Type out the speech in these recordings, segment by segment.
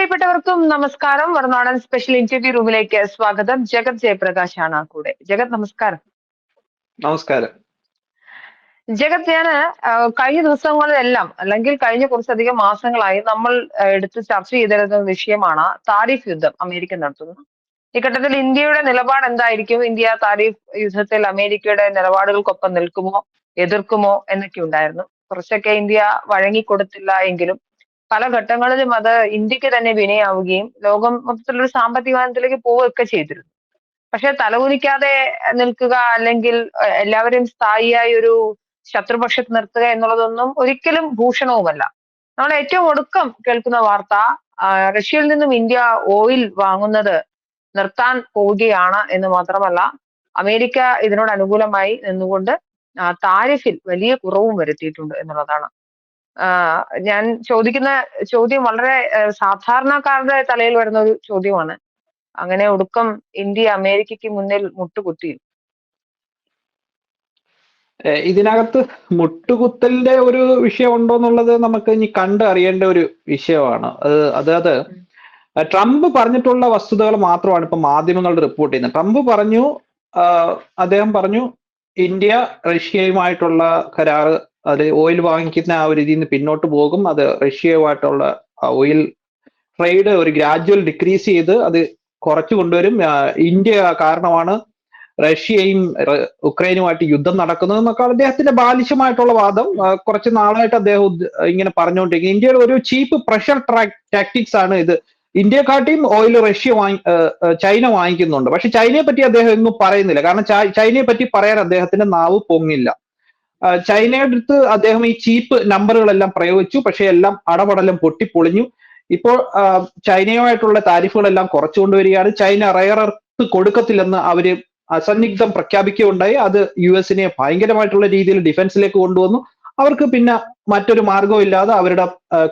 പ്രിയപ്പെട്ടവർക്കും നമസ്കാരം. വർണാടൻ special interview റൂമിലേക്ക് സ്വാഗതം. ജഗത് ജയപ്രകാശ് ആണ് കൂടെ. ജഗത് നമസ്കാരം. നമസ്കാരം. ജഗത് ഞാൻ കഴിഞ്ഞ ദിവസങ്ങളിലെല്ലാം അല്ലെങ്കിൽ കഴിഞ്ഞ കുറച്ചധികം മാസങ്ങളായി നമ്മൾ എടുത്ത് ചർച്ച ചെയ്തിരുന്ന വിഷയമാണ് താരിഫ് യുദ്ധം അമേരിക്ക നടത്തുന്നത്. ഘട്ടത്തിൽ ഇന്ത്യയുടെ നിലപാട് എന്തായിരിക്കും? ഇന്ത്യ താരിഫ് യുദ്ധത്തിൽ അമേരിക്കയുടെ നിലപാടുകൾക്കൊപ്പം നിൽക്കുമോ? എതിർക്കുമോ? എന്നൊക്കെ ഉണ്ടായിരുന്നു. കുറച്ചൊക്കെ ഇന്ത്യ വഴങ്ങിക്കൊടുത്തില്ല എങ്കിലും പല ഘട്ടങ്ങളിലും അത് ഇന്ത്യയ്ക്ക് തന്നെ വിനയാവുകയും ലോകം മൊത്തത്തിലൊരു സാമ്പത്തികത്തിലേക്ക് പോവുകയൊക്കെ ചെയ്തിരുന്നു. പക്ഷെ തലകുനിക്കാതെ നിൽക്കുക അല്ലെങ്കിൽ എല്ലാവരെയും സ്ഥായിയായി ഒരു ശത്രുപക്ഷത്ത് നിർത്തുക എന്നുള്ളതൊന്നും ഒരിക്കലും ഭൂഷണവുമല്ല. നമ്മൾ ഏറ്റവും ഒടുക്കം കേൾക്കുന്ന വാർത്ത റഷ്യയിൽ നിന്നും ഇന്ത്യ ഓയിൽ വാങ്ങുന്നത് നിർത്താൻ പോവുകയാണ് എന്ന് മാത്രമല്ല അമേരിക്ക ഇതിനോട് അനുകൂലമായി നിന്നുകൊണ്ട് താരിഫിൽ വലിയ കുറവും വരുത്തിയിട്ടുണ്ട് എന്നുള്ളതാണ് ഞാൻ ചോദിക്കുന്ന ചോദ്യം വളരെ സാധാരണക്കാരുടെ തലയിൽ വരുന്ന ഒരു ചോദ്യമാണ്. അങ്ങനെ ഒടുക്കം ഇന്ത്യ അമേരിക്കയ്ക്ക് മുന്നിൽ മുട്ടുകുത്തി ഇതിനകത്ത് മുട്ടുകുത്തലിന്റെ ഒരു വിഷയം ഉണ്ടോ എന്നുള്ളത് നമുക്ക് ഇനി കണ്ട് അറിയേണ്ട ഒരു വിഷയമാണ്. അത് അതായത് ട്രംപ് പറഞ്ഞിട്ടുള്ള വസ്തുതകൾ മാത്രമാണ് ഇപ്പൊ മാധ്യമങ്ങളുടെ റിപ്പോർട്ട് ചെയ്യുന്നത്. ട്രംപ് പറഞ്ഞു അദ്ദേഹം പറഞ്ഞു ഇന്ത്യ റഷ്യയുമായിട്ടുള്ള കരാറ് അത് ഓയിൽ വാങ്ങിക്കുന്ന ആ ഒരു രീതിയിൽ നിന്ന് പിന്നോട്ട് പോകും. അത് റഷ്യയുമായിട്ടുള്ള ഓയിൽ ട്രേഡ് ഒരു ഗ്രാജുവൽ ഡിക്രീസ് ചെയ്ത് അത് കുറച്ചു കൊണ്ടുവരും. ഇന്ത്യ കാരണമാണ് റഷ്യയും ഉക്രൈനുമായിട്ട് യുദ്ധം നടക്കുന്നത് എന്നൊക്കെ അദ്ദേഹത്തിന്റെ ബാലിശമായിട്ടുള്ള വാദം. കുറച്ച് നാളായിട്ട് അദ്ദേഹം ഇങ്ങനെ പറഞ്ഞുകൊണ്ടിരിക്കുന്നത് ഇന്ത്യയുടെ ഒരു ചീപ്പ് പ്രഷർ ടാക്ടിക്സ് ആണ് ഇത്. ഇന്ത്യക്കാട്ടിയും ഓയിൽ റഷ്യ വാങ്ങി ചൈന വാങ്ങിക്കുന്നുണ്ട്. പക്ഷെ ചൈനയെ പറ്റി അദ്ദേഹം ഒന്നും പറയുന്നില്ല. കാരണം ചൈനയെ പറ്റി പറയാൻ അദ്ദേഹത്തിന്റെ നാവ് പൊങ്ങില്ല. ചൈനയുടെ അടുത്ത് അദ്ദേഹം ഈ ചീപ്പ് നമ്പറുകളെല്ലാം പ്രയോഗിച്ചു. പക്ഷേ എല്ലാം അടപടലം പൊട്ടിപ്പൊളിഞ്ഞു. ഇപ്പോൾ ചൈനയുമായിട്ടുള്ള താരിഫുകളെല്ലാം കുറച്ചുകൊണ്ടുവരികയാണ്. ചൈന റയർ എർത്ത് കൊടുക്കത്തില്ലെന്ന് അവർ അസന്നിഗ്ധം പ്രഖ്യാപിക്കുകയുണ്ടായി. അത് യു എസിനെ ഭയങ്കരമായിട്ടുള്ള രീതിയിൽ ഡിഫൻസിലേക്ക് കൊണ്ടുവന്നു. അവർക്ക് പിന്നെ മറ്റൊരു മാർഗവും ഇല്ലാതെ അവരുടെ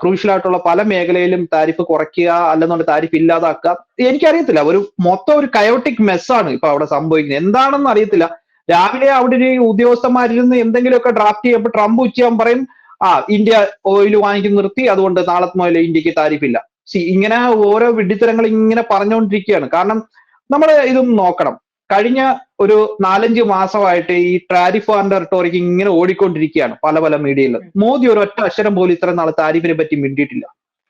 ക്രൂഷ്യൽ ആയിട്ടുള്ള പല മേഖലയിലും താരിഫ് കുറയ്ക്കുക അല്ലെന്നുണ്ടെങ്കിൽ താരിഫ് ഇല്ലാതാക്കുക. എനിക്കറിയത്തില്ല. ഒരു മൊത്തം ഒരു കയോട്ടിക് മെസ്സാണ് ഇപ്പൊ അവിടെ സംഭവിക്കുന്നത്. എന്താണെന്ന് അറിയത്തില്ല. രാവിലെ അവിടെ ഒരു ഉദ്യോഗസ്ഥന്മാരിരുന്ന് എന്തെങ്കിലുമൊക്കെ ഡ്രാഫ്റ്റ് ചെയ്യുമ്പോൾ ട്രംപ് ഉച്ചയാകുമ്പോൾ പറയും ആ ഇന്ത്യ ഓയിൽ വാങ്ങിക്കുന്ന നിർത്തി അതുകൊണ്ട് നാളെ മുതൽ ഇന്ത്യയ്ക്ക് താരിഫില്ല. സി ഇങ്ങനെ ഓരോ വിഡിത്തരങ്ങൾ ഇങ്ങനെ പറഞ്ഞുകൊണ്ടിരിക്കുകയാണ് കാരണം നമ്മൾ ഇതും നോക്കണം. കഴിഞ്ഞ ഒരു നാലഞ്ച് മാസമായിട്ട് ഈ ടാരിഫ് ആൻഡ് ടെറിട്ടോറിക്ക് ഇങ്ങനെ ഓടിക്കൊണ്ടിരിക്കുകയാണ് പല പല മീഡിയയിൽ മോദി ഒരു ഒറ്റ അക്ഷരം പോലും ഇത്ര നാൾ താരിഫിനെ പറ്റി മിണ്ടിയിട്ടില്ല.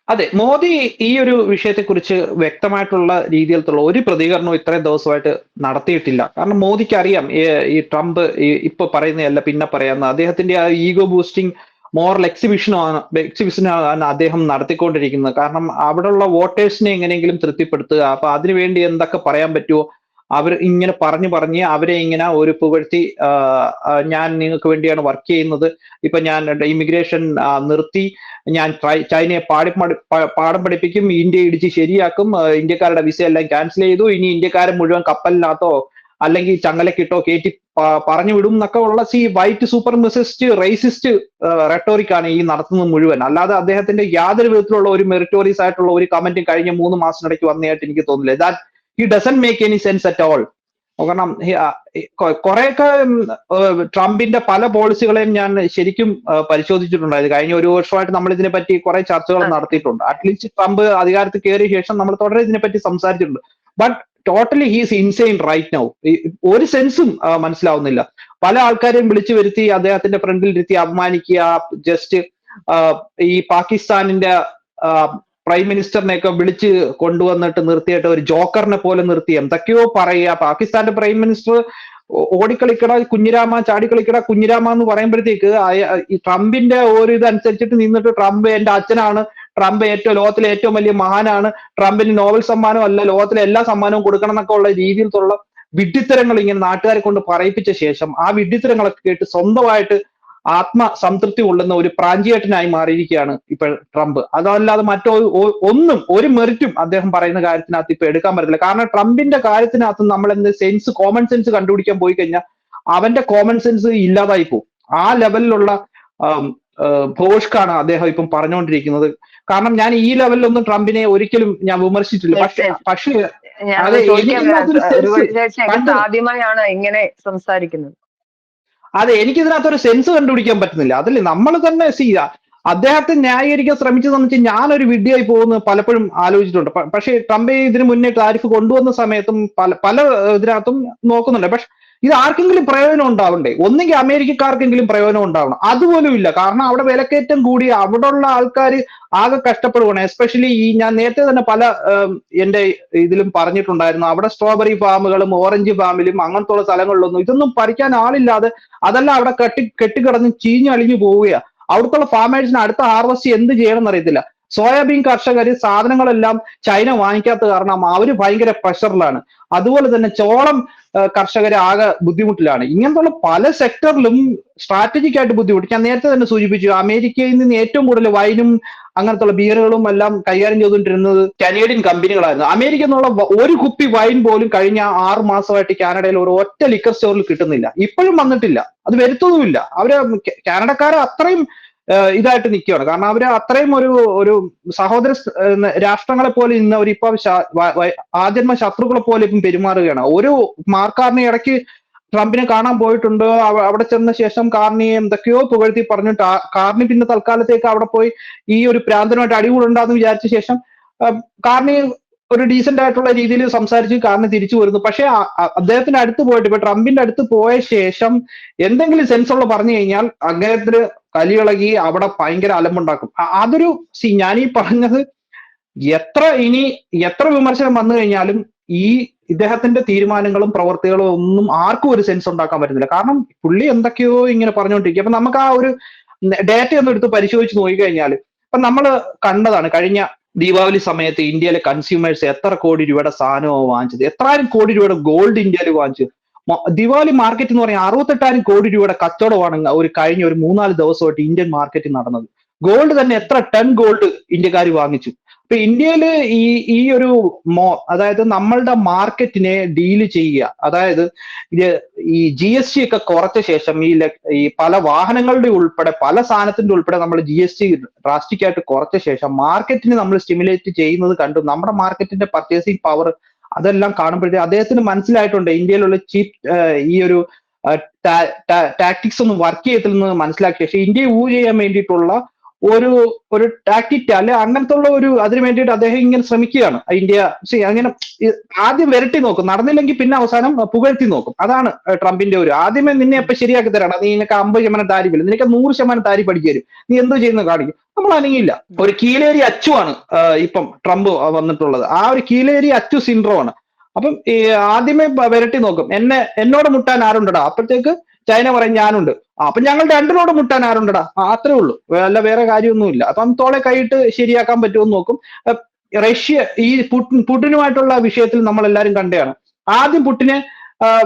അതെ മോദി ഈ ഒരു വിഷയത്തെക്കുറിച്ച് വ്യക്തമായിട്ടുള്ള രീതിയിലുള്ള ഒരു പ്രതികരണവും ഇത്രയും ദിവസമായിട്ട് നടത്തിയിട്ടില്ല. കാരണം മോദിക്ക് അറിയാം ഈ ട്രംപ് ഇപ്പൊ പറയുന്നതല്ല പിന്നെ പറയാന്ന് അദ്ദേഹത്തിന്റെ ആ ഈഗോ ബൂസ്റ്റിംഗ് മോറൽ എക്സിബിഷനാണ് എക്സിബിഷനാണ് അദ്ദേഹം നടത്തിക്കൊണ്ടിരിക്കുന്നത്. കാരണം അവിടെയുള്ള വോട്ടേഴ്സിനെ എങ്ങനെയെങ്കിലും തൃപ്തിപ്പെടുത്തുക അപ്പൊ അതിനുവേണ്ടി എന്തൊക്കെ പറയാൻ പറ്റുമോ അവർ ഇങ്ങനെ പറഞ്ഞു പറഞ്ഞ് അവരെ ഇങ്ങനെ ഒരു പുകഴ്ത്തി ഞാൻ നിങ്ങൾക്ക് വേണ്ടിയാണ് വർക്ക് ചെയ്യുന്നത്. ഇപ്പൊ ഞാൻ ഇമിഗ്രേഷൻ നിർത്തി. ഞാൻ ചൈനയെ പാടി പഠി- പഠിപ്പിക്കും ഇന്ത്യ ഇടിച്ച് ശരിയാക്കും ഇന്ത്യക്കാരുടെ വിസ എല്ലാം ക്യാൻസൽ ചെയ്തു. ഇനി ഇന്ത്യക്കാരെ മുഴുവൻ കപ്പലിനകത്തോ അല്ലെങ്കിൽ ചങ്ങലക്കിട്ടോ കയറ്റി പറഞ്ഞു വിടും എന്നൊക്കെ ഉള്ള see white supremacist racist rhetoric ആണ് ഈ നടത്തുന്നത് മുഴുവൻ. അല്ലാതെ അദ്ദേഹത്തിന്റെ യാതൊരു വിധത്തിലുള്ള ഒരു മെറിറ്റോറിയസ് ആയിട്ടുള്ള ഒരു കമന്റും കഴിഞ്ഞ മൂന്ന് മാസത്തിനിടയ്ക്ക് വന്നതായിട്ട് എനിക്ക് തോന്നുന്നില്ല. That he doesn't make any sense at all കാരണം കുറെയൊക്കെ ട്രംപിന്റെ പല പോളിസികളെയും ഞാൻ ശരിക്കും പരിശോധിച്ചിട്ടുണ്ട് പരിശോധിച്ചിട്ടുണ്ടായിരുന്നു കഴിഞ്ഞ ഒരു വർഷമായിട്ട് നമ്മൾ ഇതിനെ പറ്റി കുറെ ചർച്ചകൾ. നടത്തിയിട്ടുണ്ട്. അറ്റ്ലീസ്റ്റ് ട്രംപ് അധികാരത്തിൽ കയറിയ ശേഷം നമ്മൾ തുടരെ ഇതിനെ പറ്റി സംസാരിച്ചിട്ടുണ്ട്. But totally he's insane right now ഒരു സെൻസും മനസ്സിലാവുന്നില്ല. പല ആൾക്കാരെയും വിളിച്ചു വരുത്തി അദ്ദേഹത്തിന്റെ ഫ്രണ്ടിൽ ഇരുത്തി അപമാനിക്കുക ജസ്റ്റ് ഈ പാകിസ്ഥാനിന്റെ പ്രൈം മിനിസ്റ്ററിനെയൊക്കെ വിളിച്ച് കൊണ്ടുവന്നിട്ട് നിർത്തിയിട്ട് ഒരു ജോക്കറിനെ പോലെ നിർത്തി. എന്തൊക്കെയോ പറയുക. പാകിസ്ഥാന്റെ പ്രൈം മിനിസ്റ്റർ ഓടിക്കളിക്കട കുഞ്ഞിരാമ ചാടിക്കളിക്കട കുഞ്ഞിരാമ എന്ന് പറയുമ്പോഴത്തേക്ക് ഈ ട്രംപിന്റെ ഒരു ഇതനുസരിച്ചിട്ട് നിന്നിട്ട് ട്രംപ് എന്റെ അച്ഛനാണ്. ട്രംപ് ഏറ്റവും ലോകത്തിലെ ഏറ്റവും വലിയ മഹാനാണ്. ട്രംപിന് നോബൽ സമ്മാനം അല്ല ലോകത്തിലെ എല്ലാ സമ്മാനവും കൊടുക്കണം എന്നൊക്കെ ഉള്ള രീതിയിലുള്ള വിഡ്ഢിത്തരങ്ങൾ ഇങ്ങനെ നാട്ടുകാരെ കൊണ്ട് പറയിപ്പിച്ച ശേഷം ആ വിഡ്ഢിത്തരങ്ങളൊക്കെ കേട്ട് സ്വന്തമായിട്ട് ആത്മസംതൃപ്തി കൊള്ളുന്ന ഒരു പ്രാഞ്ചിയേട്ടനായി മാറിയിരിക്കുകയാണ് ഇപ്പോൾ ട്രംപ്. അതല്ലാതെ മറ്റോ ഒന്നും ഒരു മെറിറ്റും അദ്ദേഹം പറയുന്ന കാര്യത്തിനകത്ത് ഇപ്പൊ എടുക്കാൻ പറ്റില്ല കാരണം ട്രംപിന്റെ കാര്യത്തിനകത്ത് നമ്മൾ എന്ത് സെൻസ് കോമൺ സെൻസ് കണ്ടുപിടിക്കാൻ പോയി കഴിഞ്ഞാൽ അവന്റെ കോമൺ സെൻസ് ഇല്ലാതായി പോകും. ആ ലെവലിലുള്ള ഭോഷ്കാണ് അദ്ദേഹം ഇപ്പം പറഞ്ഞുകൊണ്ടിരിക്കുന്നത്. കാരണം ഞാൻ ഈ ലെവലിലൊന്നും ട്രംപിനെ ഒരിക്കലും ഞാൻ വിമർശിച്ചിട്ടില്ല. പക്ഷെ പക്ഷേ ആദ്യമായാണ് ഇങ്ങനെ സംസാരിക്കുന്നത്. അതെ എനിക്ക് ഇതിനകത്ത് ഒരു സെൻസ് കണ്ടുപിടിക്കാൻ പറ്റുന്നില്ല. അതല്ലേ നമ്മൾ തന്നെ സി അദ്ദേഹത്തെ ന്യായീകരിക്കാൻ ശ്രമിച്ചതെന്ന് വെച്ചാൽ ഞാനൊരു വിഡ്ഢിയായി പോകുന്ന പലപ്പോഴും ആലോചിച്ചിട്ടുണ്ട്. പക്ഷേ ട്രംപ് ഇതിനു മുന്നേ ടാരിഫ് കൊണ്ടുവന്ന സമയത്തും പല പല ഇതിനകത്തും നോക്കുന്നുണ്ട്. പക്ഷെ ഇത് ആർക്കെങ്കിലും പ്രയോജനം ഉണ്ടാവണ്ടേ? ഒന്നെങ്കിൽ അമേരിക്കക്കാർക്കെങ്കിലും പ്രയോജനം ഉണ്ടാവണം. അതുപോലും ഇല്ല. കാരണം അവിടെ വിലക്കയറ്റം കൂടി അവിടെയുള്ള ആൾക്കാർ ആകെ കഷ്ടപ്പെടുകയാണ് എസ്പെഷ്യലി ഈ ഞാൻ നേരത്തെ തന്നെ പല എന്റെ ഇതിലും പറഞ്ഞിട്ടുണ്ടായിരുന്നു. അവിടെ സ്ട്രോബെറി ഫാമുകളും ഓറഞ്ച് ഫാമിലും അങ്ങനത്തുള്ള സ്ഥലങ്ങളിലൊന്നും ഇതൊന്നും പറിക്കാൻ ആളില്ലാതെ അതെല്ലാം അവിടെ കെട്ടി കെട്ടിക്കിടന്ന് ചീഞ്ഞളിഞ്ഞു പോവുകയാണ് അവിടുത്തെ ഫാമേഴ്സിന് അടുത്ത ഹാർവസ്റ്റ് എന്ത് ചെയ്യണം എന്നറിയത്തില്ല സോയാബീൻ കർഷകർ സാധനങ്ങളെല്ലാം ചൈന വാങ്ങിക്കാത്ത കാരണം അവർ ഭയങ്കര പ്രഷറിലാണ്. അതുപോലെ തന്നെ ചോളം കർഷകർ ആകെ ബുദ്ധിമുട്ടിലാണ്. ഇങ്ങനത്തുള്ള പല സെക്ടറിലും സ്ട്രാറ്റജിക് ആയിട്ട് ബുദ്ധിമുട്ട്. ഞാൻ നേരത്തെ തന്നെ സൂചിപ്പിച്ചു അമേരിക്കയിൽ നിന്ന് ഏറ്റവും കൂടുതൽ വൈനും അങ്ങനത്തുള്ള ബിയറുകളും എല്ലാം കൈകാര്യം ചെയ്തുകൊണ്ടിരുന്നത് കനേഡിയൻ കമ്പനികളായിരുന്നു അമേരിക്ക എന്നുള്ള ഒരു കുപ്പി വൈൻ പോലും കഴിഞ്ഞ ആറു മാസമായിട്ട് കാനഡയിൽ ഒരു ഒറ്റ ലിക്കർ സ്റ്റോറിൽ കിട്ടുന്നില്ല. ഇപ്പോഴും വന്നിട്ടില്ല. അത് വരുത്തതുമില്ല അവർ കാനഡക്കാരെ അത്രയും ഇതായിട്ട് നിൽക്കുകയാണ് കാരണം അവർ അത്രയും ഒരു ഒരു സഹോദര രാഷ്ട്രങ്ങളെ പോലെ ഇന്ന് അവരിപ്പോ ആജന്മ ശത്രുക്കളെ പോലെ ഇപ്പം പെരുമാറുകയാണ്. ഒരു മാർക്കാറിനെ ഇടയ്ക്ക് ട്രംപിനെ കാണാൻ പോയിട്ടുണ്ട്. അവ- അവിടെ ചെന്ന ശേഷം കാർണിയെ എന്തൊക്കെയോ പുകഴ്ത്തി പറഞ്ഞിട്ട് കാർണി പിന്നെ തൽക്കാലത്തേക്ക് അവിടെ പോയി ഈ ഒരു പ്രാന്തനുമായിട്ട് അടികൂടുണ്ടാന്ന് വിചാരിച്ച ശേഷം കാർണി ഒരു ഡീസെന്റ് ആയിട്ടുള്ള രീതിയിൽ സംസാരിച്ച് കാർണി തിരിച്ചു വരുന്നു. പക്ഷെ അദ്ദേഹത്തിന്റെ അടുത്ത് പോയിട്ട് ഇപ്പൊ ട്രംപിന്റെ അടുത്ത് പോയ ശേഷം എന്തെങ്കിലും സെൻസ് ഉള്ള പറഞ്ഞു കഴിഞ്ഞാൽ അദ്ദേഹത്തിന് കലിയിളകി അവിടെ ഭയങ്കര അലമ്പുണ്ടാക്കും. അതൊരു സി ഞാൻ ഈ പറഞ്ഞത് എത്ര ഇനി എത്ര വിമർശനം വന്നു കഴിഞ്ഞാലും ഈ ഇദ്ദേഹത്തിന്റെ തീരുമാനങ്ങളും പ്രവർത്തികളും ഒന്നും ആർക്കും ഒരു സെൻസ് ഉണ്ടാക്കാൻ പറ്റുന്നില്ല. കാരണം പുള്ളി എന്തൊക്കെയോ ഇങ്ങനെ പറഞ്ഞുകൊണ്ടിരിക്കും അപ്പൊ നമുക്ക് ആ ഒരു ഡേറ്റ ഒന്ന് എടുത്ത് പരിശോധിച്ച് നോക്കിക്കഴിഞ്ഞാൽ ഇപ്പൊ നമ്മൾ കണ്ടതാണ് കഴിഞ്ഞ ദീപാവലി സമയത്ത് ഇന്ത്യയിലെ കൺസ്യൂമേഴ്സ് എത്ര കോടി രൂപയുടെ സാധനമാണ് വാങ്ങിച്ചത്? എത്രായിരം കോടി രൂപയുടെ ഗോൾഡ് ഇന്ത്യയിൽ വാങ്ങിച്ചു? ദിവാലി മാർക്കറ്റ് എന്ന് പറഞ്ഞാൽ അറുപത്തെട്ടായിരം കോടി രൂപയുടെ കച്ചവടമാണ് ഒരു കഴിഞ്ഞ ഒരു മൂന്നാൽ ദിവസമായിട്ട് ഇന്ത്യൻ മാർക്കറ്റിൽ നടന്നത്. ഗോൾഡ് തന്നെ എത്ര ടൺ ഗോൾഡ് ഇന്ത്യക്കാർ വാങ്ങിച്ചു. അപ്പൊ ഇന്ത്യയിൽ ഈ ഈ ഒരു മോ അതായത് നമ്മളുടെ മാർക്കറ്റിനെ ഡീൽ ചെയ്യുക അതായത് ഈ ജി എസ് ടി ഒക്കെ കുറച്ച ശേഷം ഈ ഈ പല വാഹനങ്ങളുടെ ഉൾപ്പെടെ പല സാധനത്തിന്റെ ഉൾപ്പെടെ നമ്മൾ ജി എസ് ടി ഡ്രാസ്റ്റിക് ആയിട്ട് കുറച്ച ശേഷം മാർക്കറ്റിനെ നമ്മൾ സ്റ്റിമുലേറ്റ് ചെയ്യുന്നത് കണ്ടു. നമ്മുടെ മാർക്കറ്റിന്റെ പർച്ചേസിംഗ് പവർ അതെല്ലാം കാണുമ്പോഴത്തേ അദ്ദേഹത്തിന് മനസ്സിലായിട്ടുണ്ട് ഇന്ത്യയിലുള്ള ചീപ്പ് ഈ ഒരു ടാക്ടിക്സ് ഒന്നും വർക്ക് ചെയ്യത്തില്ലെന്ന് മനസ്സിലാക്കിയ ശേഷം ഇന്ത്യയെ ഊ ചെയ്യാൻ വേണ്ടിയിട്ടുള്ള ഒരു ഒരു ടാക്ടിക്റ്റ് അല്ലെ അങ്ങനത്തെ ഉള്ള ഒരു അതിനു വേണ്ടിയിട്ട് അദ്ദേഹം ഇങ്ങനെ ശ്രമിക്കുകയാണ്. ഇന്ത്യ അങ്ങനെ ആദ്യം വിരട്ടി നോക്കും. നടന്നില്ലെങ്കിൽ പിന്നെ അവസാനം പുകഴ്ത്തി നോക്കും. അതാണ് ട്രംപിന്റെ ഒരു ആദ്യമേ നിന്നെ ഇപ്പൊ ശരിയാക്കി തരണം. നീ നിനക്ക് അമ്പത് ശതമാനം താരിഫില്ല നിനക്ക് നൂറ് ശതമാനം താരി അടിച്ചു വരും. നീ എന്തോ ചെയ്യുന്നു കാണിക്കും. നമ്മൾ അനങ്ങിയില്ല. ഒരു കീലേരി അച്ചുവാണ് ഇപ്പം ട്രംപ് വന്നിട്ടുള്ളത്. ആ ഒരു കീലേരി അച്ചു സിൻഡ്രോ ആണ്. അപ്പം ആദ്യമേ വിരട്ടി നോക്കും. എന്നെ എന്നോട് മുട്ടാൻ ആരുണ്ടടാ? അപ്പോഴത്തേക്ക് ചൈന പറയും ഞാനുണ്ട്. അപ്പൊ ഞങ്ങൾ രണ്ടിനോട് മുട്ടാൻ ആരുണ്ടടാ? അത്രേ ഉള്ളൂ. അല്ല വേറെ കാര്യമൊന്നുമില്ല. അപ്പം തോളെ കൈയിട്ട് ശരിയാക്കാൻ പറ്റുമെന്ന് നോക്കും. റഷ്യ ഈ പുടിനുമായിട്ടുള്ള വിഷയത്തിൽ നമ്മൾ എല്ലാവരും കണ്ടതാണ്. ആദ്യം പുട്ടിനെ ആ,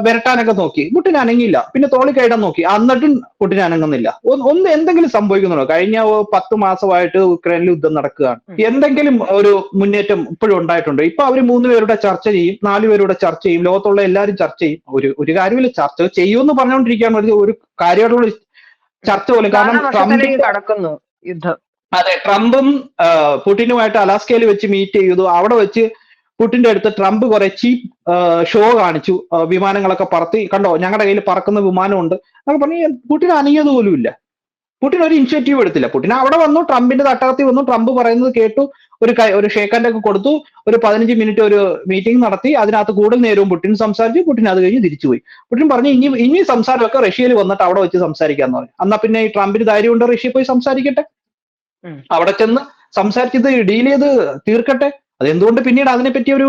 വിരട്ടാനൊക്കെ നോക്കി. പുട്ടിന് അനങ്ങിയില്ല. പിന്നെ തോളി കയറ്റാൻ നോക്കി. എന്നിട്ടും പുട്ടിന് അനങ്ങുന്നില്ല. ഒന്ന് എന്തെങ്കിലും സംഭവിക്കുന്നുണ്ടോ? കഴിഞ്ഞ പത്ത് മാസമായിട്ട് ഉക്രൈനിൽ യുദ്ധം നടക്കുകയാണ്. എന്തെങ്കിലും ഒരു മുന്നേറ്റം ഇപ്പോഴും ഉണ്ടായിട്ടുണ്ട്? ഇപ്പൊ അവർ മൂന്ന് പേരുടെ ചർച്ച ചെയ്യും നാല് പേരുടെ ചർച്ച ചെയ്യും ലോകത്തുള്ള എല്ലാവരും ചർച്ച ചെയ്യും. ഒരു ഒരു കാര്യമില്ല. ചർച്ച ചെയ്യുമെന്ന് പറഞ്ഞുകൊണ്ടിരിക്കുകയാണ് ഒരു ഒരു കാര്യമായിട്ടുള്ള ചർച്ച പോലും. കാരണം നടക്കുന്നു ട്രംപ് യുദ്ധം. അതെ ട്രംപും പുടിനുമായിട്ട് അലാസ്കയിൽ വെച്ച് മീറ്റ് ചെയ്തു. അവിടെ വെച്ച് പുടിന്റെ അടുത്ത് ട്രംപ് കുറെ ചീപ്പ് ഷോ കാണിച്ചു വിമാനങ്ങളൊക്കെ പറത്തി. കണ്ടോ ഞങ്ങളുടെ കയ്യിൽ പറക്കുന്ന വിമാനമുണ്ട്. എന്നൊക്കെ പറഞ്ഞ് പുടിൻ അനങ്ങിയത് പോലും ഇല്ല. പുടിൻ ഒരു ഇനിഷ്യേറ്റീവ് എടുത്തില്ല. പുടിൻ അവിടെ വന്നു ട്രംപിന്റെ തട്ടകത്തിൽ വന്നു. ട്രംപ് പറയുന്നത് കേട്ടു. ഒരു ഒരു ഷേക്കാന്റെ ഒക്കെ കൊടുത്തു. ഒരു പതിനഞ്ച് മിനിറ്റ് ഒരു മീറ്റിംഗ് നടത്തി. അതിനകത്ത് കൂടുതൽ നേരവും പുടിൻ സംസാരിച്ചു. പുടിൻ അത് കഴിഞ്ഞ് തിരിച്ചുപോയി. പുടിൻ പറഞ്ഞു ഇനി ഇനി സംസാരമൊക്കെ റഷ്യയിൽ വന്നിട്ട് അവിടെ വെച്ച് സംസാരിക്കാന്ന് പറഞ്ഞു. എന്നാ പിന്നെ ഈ ട്രംപിന് ധൈര്യമുണ്ട് റഷ്യയിൽ പോയി സംസാരിക്കട്ടെ. അവിടെ ചെന്ന് സംസാരിച്ചത് ഡീൽ ചെയ്ത് തീർക്കട്ടെ. അതെന്തുകൊണ്ട് പിന്നീട് അതിനെപ്പറ്റി ഒരു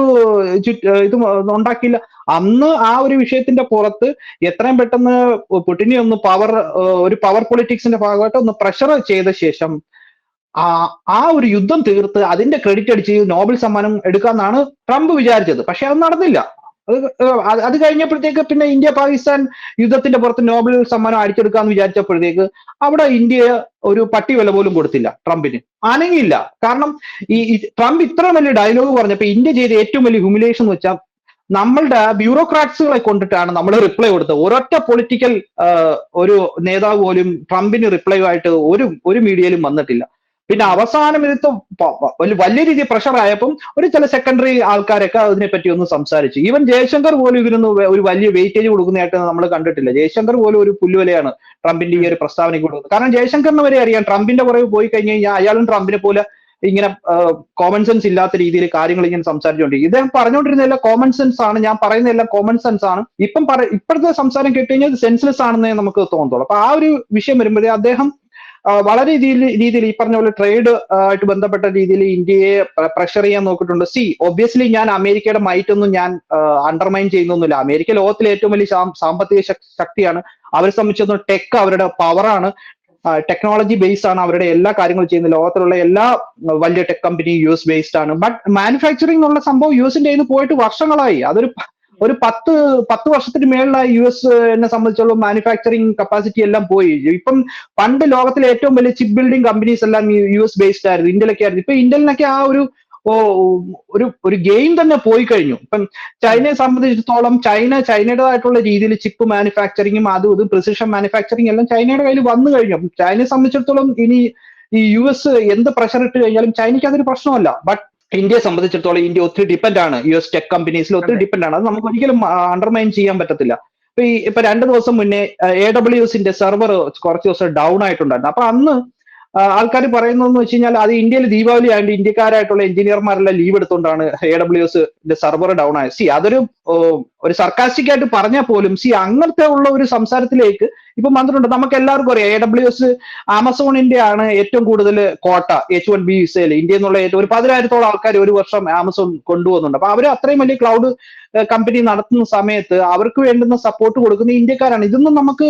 ഇത് ഉണ്ടാക്കിയില്ല? അന്ന് ആ ഒരു വിഷയത്തിന്റെ പുറത്ത് എത്രയും പെട്ടെന്ന് പുടിനെ ഒന്ന് പവർ ഒരു പവർ പൊളിറ്റിക്സിന്റെ ഭാഗമായിട്ട് ഒന്ന് പ്രഷർ ചെയ്ത ശേഷം ആ ആ ഒരു യുദ്ധം തീർത്ത് അതിന്റെ ക്രെഡിറ്റ് അടിച്ച് നോബൽ സമ്മാനം എടുക്കാമെന്നാണ് ട്രംപ് വിചാരിച്ചത്. പക്ഷെ അത് നടന്നില്ല. അത് അത് കഴിഞ്ഞപ്പോഴത്തേക്ക് പിന്നെ ഇന്ത്യ പാകിസ്ഥാൻ യുദ്ധത്തിന്റെ പുറത്ത് നോബൽ സമ്മാനം അടിച്ചെടുക്കാന്ന് വിചാരിച്ചപ്പോഴത്തേക്ക് അവിടെ ഇന്ത്യ ഒരു പട്ടി വില പോലും കൊടുത്തില്ല ട്രംപിന്. അനങ്ങിയില്ല. കാരണം ഈ ട്രംപ് ഇത്ര വലിയ ഡയലോഗ് പറഞ്ഞപ്പോ ഇന്ത്യ ചെയ്ത ഏറ്റവും വലിയ ഹ്യൂമിലേഷൻ എന്ന് വെച്ചാൽ നമ്മളുടെ ബ്യൂറോക്രാറ്റ്സുകളെ കൊണ്ടിട്ടാണ് നമ്മൾ റിപ്ലൈ കൊടുത്തത്. ഒരൊറ്റ പൊളിറ്റിക്കൽ ഒരു നേതാവ് പോലും ട്രംപിന് റിപ്ലൈ ആയിട്ട് ഒരു ഒരു മീഡിയയിലും വന്നിട്ടില്ല. പിന്നെ അവസാനം ഇത് വലിയ രീതിയിൽ പ്രഷർ ആയപ്പം ഒരു ചില സെക്കൻഡറി ആൾക്കാരൊക്കെ അതിനെപ്പറ്റി ഒന്ന് സംസാരിച്ചു. ഈവൻ ജയശങ്കർ പോലും ഇതിനൊന്ന് ഒരു വലിയ വെയിറ്റേജ് കൊടുക്കുന്നതായിട്ട് നമ്മൾ കണ്ടിട്ടില്ല. ജയശങ്കർ പോലും ഒരു പുല്ലുവലയാണ് ട്രംപിന്റെ ഈ ഒരു പ്രസ്താവനയ്ക്ക് കൊടുക്കുന്നത്. കാരണം ജയശങ്കറിന് വരെ അറിയാം ട്രംപിന്റെ പുറകെ പോയി കഴിഞ്ഞ് കഴിഞ്ഞാൽ അയാളും ട്രംപിനെ പോലെ ഇങ്ങനെ കോമൺ സെൻസ് ഇല്ലാത്ത രീതിയിൽ കാര്യങ്ങൾ ഇങ്ങനെ സംസാരിച്ചുകൊണ്ട്. ഇദ്ദേഹം പറഞ്ഞുകൊണ്ടിരുന്നതെല്ലാം കോമൺ സെൻസ് ആണ്. ഞാൻ പറയുന്നതെല്ലാം കോമൺ സെൻസ് ആണ്. ഇപ്പം പറ ഇപ്പോഴത്തെ സംസാരം കേട്ട് കഴിഞ്ഞാൽ സെൻസ്ലെസ് ആണെന്നേ നമുക്ക് തോന്നത്തുള്ളൂ. അപ്പൊ ആ ഒരു വിഷയം വരുമ്പോഴേ അദ്ദേഹം വളരെ രീതിയിൽ ഈ പറഞ്ഞ പോലെ ട്രേഡ് ആയിട്ട് ബന്ധപ്പെട്ട രീതിയിൽ ഇന്ത്യയെ പ്രഷർ ചെയ്യാൻ നോക്കിയിട്ടുണ്ട്. സി ഒബ്വിയസ്ലി ഞാൻ അമേരിക്കയുടെ മൈറ്റ് ഒന്നും ഞാൻ അണ്ടർമൈൻ ചെയ്യുന്നൊന്നുമില്ല. അമേരിക്ക ലോകത്തിലെ ഏറ്റവും വലിയ സാമ്പത്തിക ശക്തിയാണ്. അവരെ സംബന്ധിച്ചൊന്നും ടെക് അവരുടെ പവറാണ് ടെക്നോളജി ബേസ്ഡ് ആണ്. അവരുടെ എല്ലാ കാര്യങ്ങളും ചെയ്യുന്നത്. ലോകത്തിലുള്ള എല്ലാ വലിയ tech company U S based ആണ്. ബട്ട് മാനുഫാക്ചറിംഗ് എന്നുള്ള സംഭവം യു എസിന്റെ കയ്യിൽ പോയിട്ട് വർഷങ്ങളായി. അതൊരു ഒരു പത്ത് പത്ത് വർഷത്തിന് മേളിലായി യു എസ് എന്നെ സംബന്ധിച്ചുള്ള മാനുഫാക്ചറിങ് കപ്പാസിറ്റി എല്ലാം പോയി. ഇപ്പം പണ്ട് ലോകത്തിലെ ഏറ്റവും വലിയ ചിപ്പ് ബിൽഡിംഗ് കമ്പനീസ് എല്ലാം യു എസ് ബേസ്ഡ് ആയിരുന്നു ഇന്ത്യയിലൊക്കെ ആയിരുന്നു. ഇപ്പൊ ഇന്ത്യയിലൊക്കെ ആ ഒരു ഓ, ഒരു ഒരു ഗെയിം തന്നെ പോയി കഴിഞ്ഞു. ഇപ്പം ചൈനയെ സംബന്ധിച്ചിടത്തോളം ചൈന ചൈനയുടേതായിട്ടുള്ള രീതിയിൽ ചിപ്പ് മാനുഫാക്ചറിങ്ങും അതും ഇതും പ്രിസിഷൻ മാനുഫാക്ചറിങ് എല്ലാം ചൈനയുടെ കയ്യിൽ വന്നു കഴിഞ്ഞു. അപ്പം ചൈനയെ സംബന്ധിച്ചിടത്തോളം ഇനി ഈ യു എസ് എന്ത് പ്രഷർ ഇട്ട് കഴിഞ്ഞാലും ചൈനയ്ക്ക് അതൊരു പ്രശ്നമല്ല. ബട്ട് ഇന്ത്യയെ സംബന്ധിച്ചിടത്തോളം ഇന്ത്യ ഒത്തിരി ഡിപ്പെൻഡ് ആണ്. യു എസ് ടെക് കമ്പനീസിൽ ഒത്തിരി. ഡിപ്പെൻഡ് ആണ്. അത് നമുക്ക് ഒരിക്കലും അണ്ടർമൈൻ ചെയ്യാൻ പറ്റത്തില്ല. ഇപ്പൊ ഈ ഇപ്പൊ രണ്ടു ദിവസം മുന്നേ എ ഡബ്ല്യു എസിന്റെ സെർവർ കുറച്ച് ദിവസം ഡൗൺ ആയിട്ടുണ്ടായിരുന്നു. അപ്പൊ അന്ന് ആൾക്കാർ പറയുന്നതെന്ന് വെച്ച് കഴിഞ്ഞാൽ അത് ഇന്ത്യയിൽ ദീപാവലി ആയതുകൊണ്ട് ഇന്ത്യക്കാരായിട്ടുള്ള എഞ്ചിനീയർമാരെല്ലാം ലീവ് എടുത്തുകൊണ്ടാണ് എ ഡബ്ല്യു എസിന്റെ സെർവർ ഡൗൺ ആയത്. സി അതൊരു ഒരു സർക്കാസ്റ്റിക് ആയിട്ട് പറഞ്ഞാൽ പോലും സി അങ്ങനത്തെ ഉള്ള ഒരു സംസാരത്തിലേക്ക് ഇപ്പൊ വന്നിട്ടുണ്ട്. നമുക്ക് എല്ലാവർക്കും അറിയാം എ ഡബ്ല്യു എസ് ആമസോണിന്റെ ആണ് ഏറ്റവും കൂടുതൽ കോട്ട എച്ച് വൺ ബി വിസയിൽ ഇന്ത്യ എന്നുള്ള ഏറ്റവും ഒരു പതിനായിരത്തോളം ആൾക്കാർ ഒരു വർഷം ആമസോൺ കൊണ്ടുപോകുന്നുണ്ട് അപ്പൊ അവർ അത്രയും വലിയ ക്ലൗഡ് കമ്പനി നടത്തുന്ന സമയത്ത് അവർക്ക് വേണ്ടുന്ന സപ്പോർട്ട് കൊടുക്കുന്ന ഇന്ത്യക്കാരാണ്. ഇതൊന്നും നമുക്ക്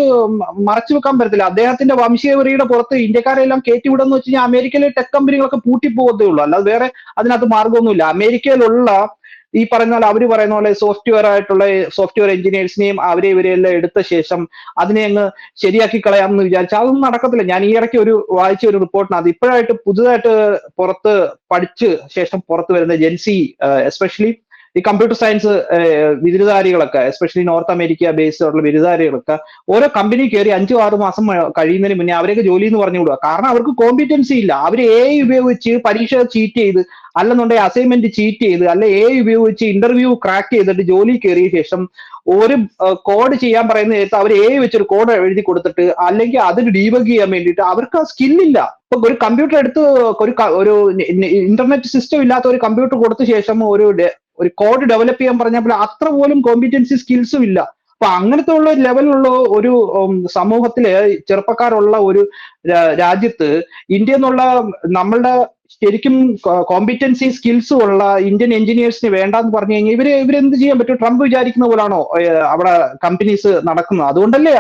മറച്ചു വെക്കാൻ പറ്റത്തില്ല. അദ്ദേഹത്തിന്റെ വംശീയവരിയുടെ പുറത്ത് ഇന്ത്യക്കാരെല്ലാം കയറ്റിവിടുന്ന വെച്ച് കഴിഞ്ഞാൽ അമേരിക്കയിലെ ടെക് കമ്പനികളൊക്കെ പൂട്ടിപ്പോകത്തേ ഉള്ളൂ. അല്ലാതെ വേറെ അതിനകത്ത് മാർഗമൊന്നുമില്ല അമേരിക്കയിലുള്ള ഈ പറയുന്ന പോലെ അവർ പറയുന്ന പോലെ സോഫ്റ്റ്വെയർ ആയിട്ടുള്ള സോഫ്റ്റ്വെയർ എഞ്ചിനീയേഴ്സിനെയും അവരെ ഇവരെയെല്ലാം എടുത്ത ശേഷം അതിനെ അങ്ങ് ശരിയാക്കി കളയാമെന്ന് വിചാരിച്ചാൽ അതൊന്നും നടക്കത്തില്ല. ഞാൻ ഈ ഇടയ്ക്ക് ഒരു വായിച്ച ഒരു റിപ്പോർട്ടിന് അത് ഇപ്പോഴായിട്ട് പുതുതായിട്ട് പുറത്ത് പഠിച്ച് ശേഷം പുറത്ത് വരുന്ന ജെൻസി എസ്പെഷ്യലി ഈ കമ്പ്യൂട്ടർ സയൻസ് ബിരുദധാരികളൊക്കെ എസ്പെഷ്യലി നോർത്ത് അമേരിക്ക ബേസ്ഡ് ആയിട്ടുള്ള ബിരുദധാരികളൊക്കെ ഓരോ കമ്പനി കയറി അഞ്ചു ആറ് മാസം കഴിയുന്നതിന് മുന്നേ അവരൊക്കെ ജോലി എന്ന് പറഞ്ഞു വിടുക. കാരണം അവർക്ക് കോമ്പിറ്റൻസി ഇല്ല. അവർ എ ഉപയോഗിച്ച് പരീക്ഷ ചീറ്റ് ചെയ്ത് അല്ലെന്നുണ്ടെങ്കിൽ അസൈൻമെന്റ് ചീറ്റ് ചെയ്ത് അല്ലെ എ ഉപയോഗിച്ച് ഇന്റർവ്യൂ ക്രാക്ക് ചെയ്തിട്ട് ജോലി കയറിയ ശേഷം ഒരു കോഡ് ചെയ്യാൻ പറയുന്ന നേരത്ത് അവർ എ വെച്ചൊരു കോഡ് എഴുതി കൊടുത്തിട്ട് അല്ലെങ്കിൽ അതിന് ഡീബഗ് ചെയ്യാൻ വേണ്ടിയിട്ട് അവർക്ക് ആ സ്കില്ലില്ല ഇപ്പൊ ഒരു കമ്പ്യൂട്ടർ എടുത്ത് ഒരു ഒരു ഇന്റർനെറ്റ് സിസ്റ്റം ഇല്ലാത്ത ഒരു കമ്പ്യൂട്ടർ കൊടുത്ത ശേഷം ഒരു ഒരു കോഡ് ഡെവലപ്പ് ചെയ്യാൻ പറഞ്ഞപ്പോൾ അത്ര പോലും കോമ്പിറ്റൻസി സ്കിൽസും ഇല്ല. അപ്പൊ അങ്ങനത്തെ ഉള്ള ഒരു ലെവലുള്ള ഒരു സമൂഹത്തിൽ ചെറുപ്പക്കാരുള്ള ഒരു രാജ്യത്ത് ഇന്ത്യ എന്നുള്ള നമ്മളുടെ ശരിക്കും കോമ്പിറ്റൻസി സ്കിൽസും ഉള്ള ഇന്ത്യൻ എഞ്ചിനീയേഴ്സിന് വേണ്ടെന്ന് പറഞ്ഞു കഴിഞ്ഞാൽ ഇവർ ഇവരെന്ത് ചെയ്യാൻ പറ്റും? ട്രംപ് വിചാരിക്കുന്ന പോലാണോ അവിടെ കമ്പനീസ് നടക്കുന്നത്? അതുകൊണ്ടല്ലേ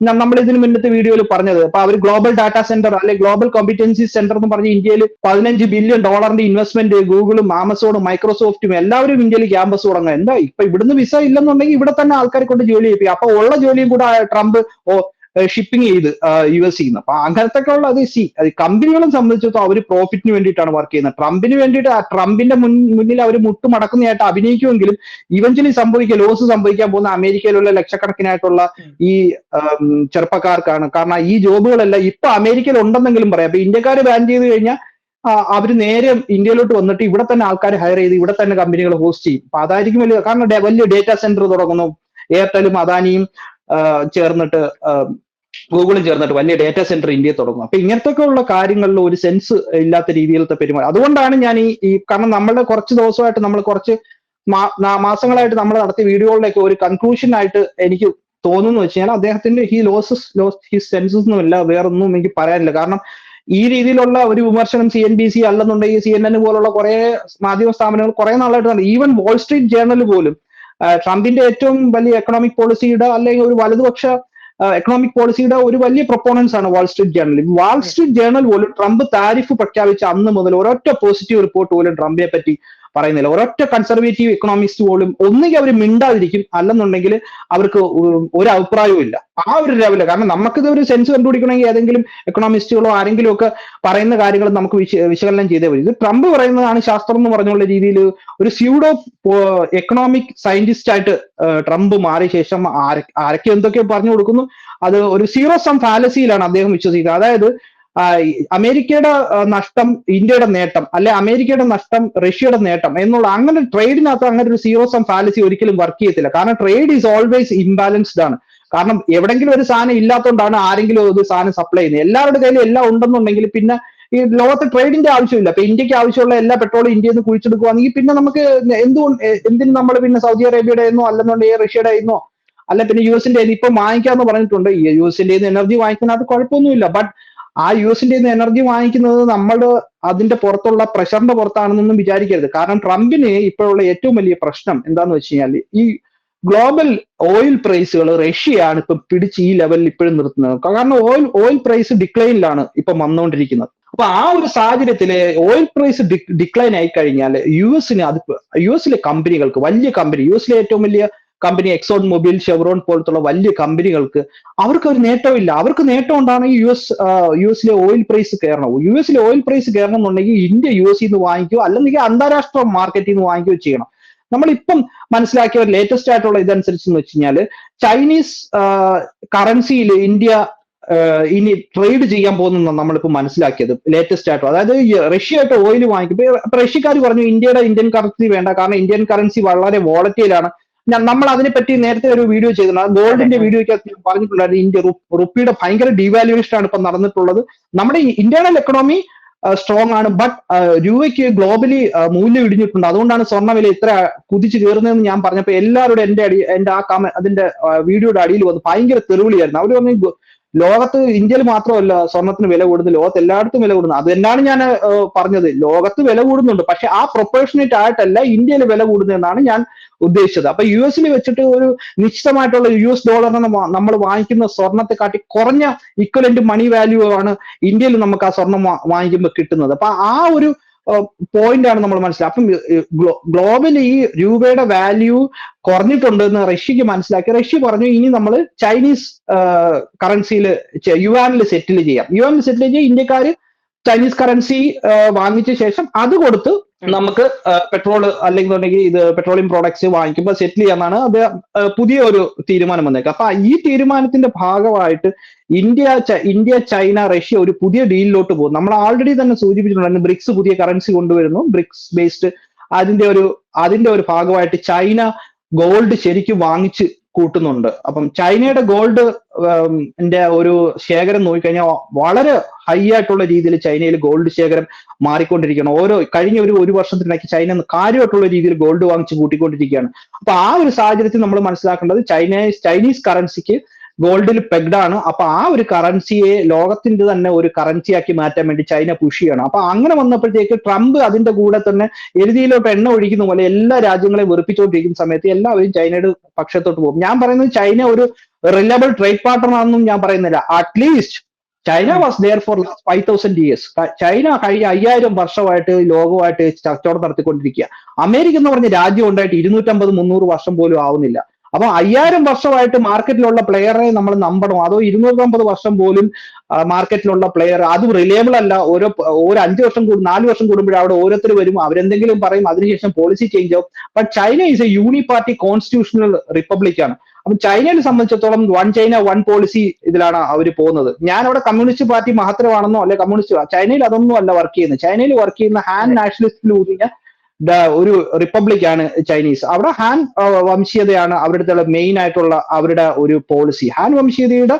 നമ്മൾ ഇതിന് മുന്നത്തെ വീഡിയോയിൽ പറഞ്ഞത്. അപ്പൊ അവർ ഗ്ലോബൽ ഡാറ്റാ സെന്റർ അല്ലെ ഗ്ലോബൽ കോമ്പിറ്റൻസി സെന്റർ എന്ന് പറഞ്ഞ് ഇന്ത്യയിൽ പതിനഞ്ച് ബില്യൺ ഡോളറിന്റെ ഇൻവെസ്റ്റ്മെന്റ് ഗൂഗിളും ആമസോണും മൈക്രോസോഫ്റ്റും എല്ലാവരും ഇന്ത്യയിൽ ക്യാമ്പസ് തുടങ്ങുക എന്താ? ഇപ്പൊ ഇവിടുന്ന് വിസ ഇല്ലെന്നുണ്ടെങ്കിൽ ഇവിടെ തന്നെ ആൾക്കാരെ കൊണ്ട് ജോലി ചെയ്യിപ്പിക്കും. അപ്പൊ ഉള്ള ജോലിയും കൂടെ ട്രംപ് ഷിപ്പിംഗ് ചെയ്ത് യു എസ് ചെയ്യുന്നത്. അപ്പൊ അങ്ങനത്തെ ഉള്ള അത് സി അത് കമ്പനികളെ സംബന്ധിച്ചിടത്തോളം അവർ പ്രോഫിറ്റിന് വേണ്ടിയിട്ടാണ് വർക്ക് ചെയ്യുന്നത്. ട്രംപിന് വേണ്ടിയിട്ട് ആ ട്രംപിന്റെ മുന്നിൽ അവർ മുട്ടുമടക്കുന്നതായിട്ട് അഭിനയിക്കുമെങ്കിലും ഇവഞ്ചലി സംഭവിക്കുക ലോസ് സംഭവിക്കാൻ പോകുന്ന അമേരിക്കയിലുള്ള ലക്ഷക്കണക്കിനായിട്ടുള്ള ഈ ചെറുപ്പക്കാർക്കാണ്. കാരണം ഈ ജോബുകളെല്ലാം ഇപ്പൊ അമേരിക്കയിൽ ഉണ്ടെന്നെങ്കിലും പറയാം. അപ്പൊ ഇന്ത്യക്കാർ ബാൻ ചെയ്ത് കഴിഞ്ഞാൽ അവർ നേരെ ഇന്ത്യയിലോട്ട് വന്നിട്ട് ഇവിടെ തന്നെ ആൾക്കാർ ഹയർ ചെയ്ത് ഇവിടെ തന്നെ കമ്പനികൾ ഹോസ്റ്റ് ചെയ്യും. അപ്പൊ അതായിരിക്കും വലിയ കാരണം വലിയ ഡേറ്റാ സെന്റർ തുടങ്ങുന്നു. എയർടെലും അദാനിയും ചേർന്നിട്ട് ഗൂഗിളും ചേർന്നിട്ട് വലിയ ഡേറ്റാ സെന്റർ ഇന്ത്യയിൽ തുടങ്ങും. അപ്പൊ ഇങ്ങനത്തെ ഉള്ള കാര്യങ്ങളിൽ ഒരു സെൻസ് ഇല്ലാത്ത രീതിയിലത്തെ പെരുമാറ്റം അതുകൊണ്ടാണ് ഞാൻ ഈ ഈ കാരണം നമ്മളുടെ കുറച്ച് ദിവസമായിട്ട് നമ്മൾ കുറച്ച് മാസങ്ങളായിട്ട് നമ്മൾ നടത്തിയ വീഡിയോകളിലൊക്കെ ഒരു കൺക്ലൂഷൻ ആയിട്ട് എനിക്ക് തോന്നുന്നു വെച്ച് കഴിഞ്ഞാൽ അദ്ദേഹത്തിന്റെ he loses loss he senses ഒന്നും ഇല്ല വേറെ ഒന്നും എനിക്ക് പറയാനില്ല. കാരണം ഈ രീതിയിലുള്ള ഒരു വിമർശനം സി എൻ ബി സി അല്ലെന്നുണ്ടെങ്കിൽ സി എൻ എൻ പോലുള്ള കുറെ മാധ്യമ സ്ഥാപനങ്ങൾ കുറെ നാളായിട്ട് ഈവൻ വാൾ സ്ട്രീറ്റ് ജേർണൽ പോലും ട്രംപിന്റെ ഏറ്റവും വലിയ എക്കണോമിക് പോളിസിയുടെ അല്ലെങ്കിൽ ഒരു വലതുപക്ഷ എക്കണോമിക് പോളിസിയുടെ ഒരു വലിയ പ്രൊപ്പോണൻസ് ആണ് Wall Street Journal Wall Street Journal പോലും ട്രംപ് താരിഫ് പ്രഖ്യാപിച്ച അന്ന് മുതൽ ഒരൊറ്റ പോസിറ്റീവ് റിപ്പോർട്ട് പോലും ട്രംപിനെ പറ്റി പറയുന്നില്ല. ഒരൊറ്റ കൺസർവേറ്റീവ് എക്കണോമിസ്റ്റ് പോലും ഒന്നുകിൽ അവർ മിണ്ടാതിരിക്കും അല്ലെന്നുണ്ടെങ്കിൽ അവർക്ക് ഒരു അഭിപ്രായവും ഇല്ല. ആ ഒരു ലെവൽ കാരണം നമുക്കിത് ഒരു സെൻസ് കണ്ടുപിടിക്കണമെങ്കിൽ ഏതെങ്കിലും എക്കണോമിസ്റ്റുകളോ ആരെങ്കിലും ഒക്കെ പറയുന്ന കാര്യങ്ങൾ നമുക്ക് വിശ വിശകലനം ചെയ്തേ പറ്റും ഇത് ട്രംപ് പറയുന്നതാണ് ശാസ്ത്രം എന്ന് പറഞ്ഞുള്ള രീതിയിൽ ഒരു സ്യൂഡോ എക്കണോമിക് സയന്റിസ്റ്റ് ആയിട്ട് ട്രംപ് മാറിയ ശേഷം ആര- ആരൊക്കെ എന്തൊക്കെ പറഞ്ഞു കൊടുക്കുന്നു. അത് ഒരു സീറോ സം ഫാലസിയിലാണ് അദ്ദേഹം വിശ്വസിക്കുന്നത്. അതായത് അമേരിക്കയുടെ നഷ്ടം ഇന്ത്യയുടെ നേട്ടം അല്ലെ അമേരിക്കയുടെ നഷ്ടം റഷ്യയുടെ നേട്ടം എന്നുള്ള അങ്ങനെ ട്രേഡിനകത്ത് അങ്ങനെ ഒരു സീറോ സം ഫാലസി ഒരിക്കലും വർക്ക് ചെയ്യത്തില്ല. കാരണം ട്രേഡ് ഈസ് ഓൾവേസ് ഇംബാലൻസ്ഡ് ആണ്. കാരണം എവിടെങ്കിലും ഒരു സാധനം ഇല്ലാത്തതുകൊണ്ടാണ് ആരെങ്കിലും ഒരു സാധനം സപ്ലൈ ചെയ്യുന്നത്. എല്ലാവരുടെ കയ്യിലും എല്ലാം ഉണ്ടെന്നുണ്ടെങ്കിൽ പിന്നെ ഈ ലോകത്ത് ട്രേഡിന്റെ ആവശ്യമില്ല. അപ്പൊ ഇന്ത്യയ്ക്ക് ആവശ്യമുള്ള എല്ലാ പെട്രോളും ഇന്ത്യയിൽ നിന്ന് കുഴിച്ചെടുക്കുകയാണെങ്കിൽ പിന്നെ നമുക്ക് എന്തുകൊണ്ട് എന്തിനു നമ്മൾ പിന്നെ സൗദി അറേബ്യയുടെ എന്നോ അല്ലെന്നുണ്ടെങ്കിൽ റഷ്യയുടെ എന്നോ അല്ല പിന്നെ യു എസിന്റെ ഇപ്പൊ വാങ്ങിക്കാന്ന് പറഞ്ഞിട്ടുണ്ട്. യു എസിന്റെ എനർജി വാങ്ങിക്കുന്നത് കുഴപ്പമൊന്നുമില്ല. ബട്ട് ആ യു എസിന്റെ എനർജി വാങ്ങിക്കുന്നത് നമ്മൾ അതിന്റെ പുറത്തുള്ള പ്രഷറിന്റെ പുറത്താണെന്നൊന്നും വിചാരിക്കരുത്. കാരണം ട്രംപിന് ഇപ്പോഴുള്ള ഏറ്റവും വലിയ പ്രശ്നം എന്താന്ന് വെച്ച് കഴിഞ്ഞാൽ ഈ ഗ്ലോബൽ ഓയിൽ പ്രൈസുകൾ റഷ്യയാണ് ഇപ്പൊ പിടിച്ച് ഈ ലെവലിൽ ഇപ്പോഴും നിർത്തുന്നത്. കാരണം ഓയിൽ ഓയിൽ പ്രൈസ് ഡിക്ലൈനിലാണ് ഇപ്പൊ വന്നുകൊണ്ടിരിക്കുന്നത് അപ്പൊ ആ ഒരു സാഹചര്യത്തിൽ ഓയിൽ പ്രൈസ് ഡിക്ലൈൻ ആയി കഴിഞ്ഞാൽ യു എസിന് അത് യു എസിലെ കമ്പനികൾക്ക് വലിയ കമ്പനി യു എസിലെ ഏറ്റവും വലിയ കമ്പനി എക്സോൺ മൊബൈൽ ഷെവറോൺ പോലത്തുള്ള വലിയ കമ്പനികൾക്ക് അവർക്ക് ഒരു നേട്ടമില്ല. അവർക്ക് നേട്ടം ഉണ്ടാണെങ്കിൽ യു എസ് യു എസിലെ ഓയിൽ പ്രൈസ് കയറണം യു എസിലെ ഓയിൽ പ്രൈസ് കയറണം എന്നുണ്ടെങ്കിൽ ഇന്ത്യ യു എസിൽ നിന്ന് വാങ്ങിക്കുകയോ അല്ലെങ്കിൽ അന്താരാഷ്ട്ര മാർക്കറ്റിൽ നിന്ന് വാങ്ങിക്കുകയോ ചെയ്യണം. നമ്മളിപ്പം മനസ്സിലാക്കിയ ഒരു ലേറ്റസ്റ്റ് ആയിട്ടുള്ള ഇതനുസരിച്ച് എന്ന് വെച്ച് കഴിഞ്ഞാൽ ചൈനീസ് കറൻസിയിൽ ഇന്ത്യ ഇനി ട്രേഡ് ചെയ്യാൻ പോകുന്ന നമ്മളിപ്പോൾ മനസ്സിലാക്കിയത് ലേറ്റസ്റ്റ് ആയിട്ട്. അതായത് റഷ്യ ആയിട്ട് ഓയിൽ വാങ്ങിക്കും ഇപ്പൊ റഷ്യക്കാർ പറഞ്ഞു ഇന്ത്യയുടെ ഇന്ത്യൻ കറൻസി വേണ്ട. കാരണം ഇന്ത്യൻ കറൻസി വളരെ വോളറ്റൈലാണ് നമ്മൾ അതിനെപ്പറ്റി നേരത്തെ ഒരു വീഡിയോ ചെയ്തിട്ടുണ്ട് ഗോൾഡിന്റെ വീഡിയോയ്ക്ക് പറഞ്ഞിട്ടുണ്ടായിരുന്നു ഇന്ത്യ റുപ്പിയുടെ ഭയങ്കര ഡീവാലുവേഷൻ ആണ് ഇപ്പൊ നടന്നിട്ടുള്ളത്. നമ്മുടെ ഇന്റേണൽ എക്കണോമി സ്ട്രോങ് ആണ് ബട്ട് രൂപയ്ക്ക് ഗ്ലോബലി മൂല്യം ഇടിഞ്ഞിട്ടുണ്ട്. അതുകൊണ്ടാണ് സ്വർണവില ഇത്ര കുതിച്ചു കയറുന്നതെന്ന് ഞാൻ പറഞ്ഞപ്പോൾ എല്ലാവരുടെ എന്റെ അടി എന്റെ ആ കമ അതിന്റെ വീഡിയോയുടെ അടിയിൽ വന്ന് ഭയങ്കര തെറിവിളിയായിരുന്നു. അവർ പറഞ്ഞു "ഗോ- ലോകത്ത് ഇന്ത്യയിൽ മാത്രമല്ല സ്വർണത്തിന് വില കൂടുന്നത് ലോകത്ത് എല്ലായിടത്തും വില കൂടുന്നത്. അത് തന്നെയാണ് ഞാൻ പറഞ്ഞത്. ലോകത്ത് വില കൂടുന്നുണ്ട്. പക്ഷെ ആ പ്രൊപ്പോർഷനേറ്റ് ആയിട്ടല്ല ഇന്ത്യയിൽ വില കൂടുന്നതെന്നാണ് ഞാൻ ഉദ്ദേശിച്ചത്. അപ്പൊ യു എസിൽ വെച്ചിട്ട് ഒരു നിശ്ചിതമായിട്ടുള്ള യു എസ് ഡോളറിന് നമ്മൾ വാങ്ങിക്കുന്ന സ്വർണത്തെ കാട്ടി കുറഞ്ഞ ഇക്വലന്റ് മണി വാല്യൂ ആണ് ഇന്ത്യയിൽ നമുക്ക് ആ സ്വർണം വാങ്ങിക്കുമ്പോൾ കിട്ടുന്നത്. അപ്പൊ ആ ഒരു പോയിന്റ് ആണ് നമ്മൾ മനസ്സിലാക്കുക അപ്പം ഗ്ലോബലി ഈ രൂപയുടെ വാല്യൂ കുറഞ്ഞിട്ടുണ്ട് എന്ന് റഷ്യക്ക് മനസ്സിലാക്കി. റഷ്യ പറഞ്ഞു ഇനി നമ്മൾ ചൈനീസ് കറൻസിയിൽ യുവാനിൽ സെറ്റിൽ ചെയ്യാം. യുവാനിൽ സെറ്റിൽ ചെയ്യാൻ ഇന്ത്യക്കാർ ചൈനീസ് കറൻസി വാങ്ങിച്ച ശേഷം അത് കൊടുത്ത് നമുക്ക് പെട്രോൾ അല്ലെങ്കിൽ ഉണ്ടെങ്കിൽ ഇത് പെട്രോളിയം പ്രോഡക്ട്സ് വാങ്ങിക്കുമ്പോൾ സെറ്റിൽ ചെയ്യാന്നാണ് അത് പുതിയ ഒരു തീരുമാനം വന്നേക്കുക അപ്പൊ ഈ തീരുമാനത്തിന്റെ ഭാഗമായിട്ട് ഇന്ത്യ ഇന്ത്യ ചൈന റഷ്യ ഒരു പുതിയ ഡീലിലോട്ട് പോകും. നമ്മൾ ആൾറെഡി തന്നെ സൂചിപ്പിച്ചിട്ടുണ്ടായിരുന്നു ബ്രിക്സ് പുതിയ കറൻസി കൊണ്ടുവരുന്നു. ബ്രിക്സ് ബേസ്ഡ് അതിന്റെ ഒരു അതിന്റെ ഒരു ഭാഗമായിട്ട് ചൈന ഗോൾഡ് ശരിക്കും വാങ്ങിച്ച് കൂട്ടുന്നുണ്ട്. അപ്പം ചൈനയുടെ ഗോൾഡ് ഒരു ശേഖരം നോക്കിക്കഴിഞ്ഞാൽ വളരെ ഹൈ ആയിട്ടുള്ള രീതിയിൽ ചൈനയിൽ ഗോൾഡ് ശേഖരം മാറിക്കൊണ്ടിരിക്കുകയാണ്. ഓരോ കഴിഞ്ഞ ഒരു ഒരു വർഷത്തിനിടയ്ക്ക് ചൈന കാര്യമായിട്ടുള്ള രീതിയിൽ ഗോൾഡ് വാങ്ങിച്ച് കൂട്ടിക്കൊണ്ടിരിക്കുകയാണ്. അപ്പൊ ആ ഒരു സാഹചര്യത്തിൽ നമ്മൾ മനസ്സിലാക്കേണ്ടത് ചൈന ചൈനീസ് കറൻസിക്ക് ഗോൾഡിൽ പെഗ്ഡ് ആണ്. അപ്പൊ ആ ഒരു കറൻസിയെ ലോകത്തിന്റെ തന്നെ ഒരു കറൻസിയാക്കി മാറ്റാൻ വേണ്ടി ചൈന പുഷ് ചെയ്യണം. അപ്പൊ അങ്ങനെ വന്നപ്പോഴത്തേക്ക് ട്രംപ് അതിന്റെ കൂടെ തന്നെ എഴുതിയിലോട്ട് എണ്ണ ഒഴിക്കുന്ന പോലെ എല്ലാ രാജ്യങ്ങളെയും വെറുപ്പിച്ചുകൊണ്ടിരിക്കുന്ന സമയത്ത് എല്ലാവരും ചൈനയുടെ പക്ഷത്തോട്ട് പോകും. ഞാൻ പറയുന്നത് ചൈന ഒരു റിലയബിൾ ട്രേഡ് പാർട്ണർ ആണെന്നും ഞാൻ പറയുന്നില്ല. At least China was there for last five thousand years China കഴിഞ്ഞ അയ്യായിരം വർഷമായിട്ട് ലോകമായിട്ട് കച്ചവടം നടത്തിക്കൊണ്ടിരിക്കുക. അമേരിക്ക എന്ന് പറഞ്ഞ രാജ്യം ഉണ്ടായിട്ട് ഇരുന്നൂറ്റമ്പത് മുന്നൂറ് വർഷം പോലും ആവുന്നില്ല. അപ്പൊ അയ്യായിരം വർഷമായിട്ട് മാർക്കറ്റിലുള്ള പ്ലെയറെ നമ്മൾ നമ്പണോ? അതോ ഇരുന്നൂറ്റമ്പത് വർഷം പോലും മാർക്കറ്റിലുള്ള പ്ലെയർ അത് റിലയബിൾ അല്ല. ഓരോ ഓരോ അഞ്ച് വർഷം കൂടും നാല് വർഷം കൂടുമ്പോഴും അവിടെ ഓരോരുത്തർ വരും. അവരെന്തെങ്കിലും പറയും അതിനുശേഷം പോളിസി ചേഞ്ച് ആവും. But China is a uni party constitutional republic ആണ്. അപ്പൊ ചൈനയെ സംബന്ധിച്ചിടത്തോളം വൺ ചൈന വൺ പോളിസി ഇതിലാണ് അവർ പോകുന്നത്. ഞാൻ അവിടെ കമ്മ്യൂണിസ്റ്റ് പാർട്ടി മഹത്തരമാണെന്നോ അല്ലെ കമ്മ്യൂണിസ്റ്റ് ചൈനയിൽ അതൊന്നും അല്ല വർക്ക് ചെയ്യുന്നത്. ചൈനയിൽ വർക്ക് ചെയ്യുന്ന ഹാൻ നാഷണലിസ്റ്റിൽ ഊന്നിയ ഒരു റിപ്പബ്ലിക് ആണ് ചൈനീസ്. അവിടെ ഹാൻ വംശീയതയാണ് അവരുടെ മെയിൻ ആയിട്ടുള്ള അവരുടെ ഒരു പോളിസി ഹാൻ വംശീയതയുടെ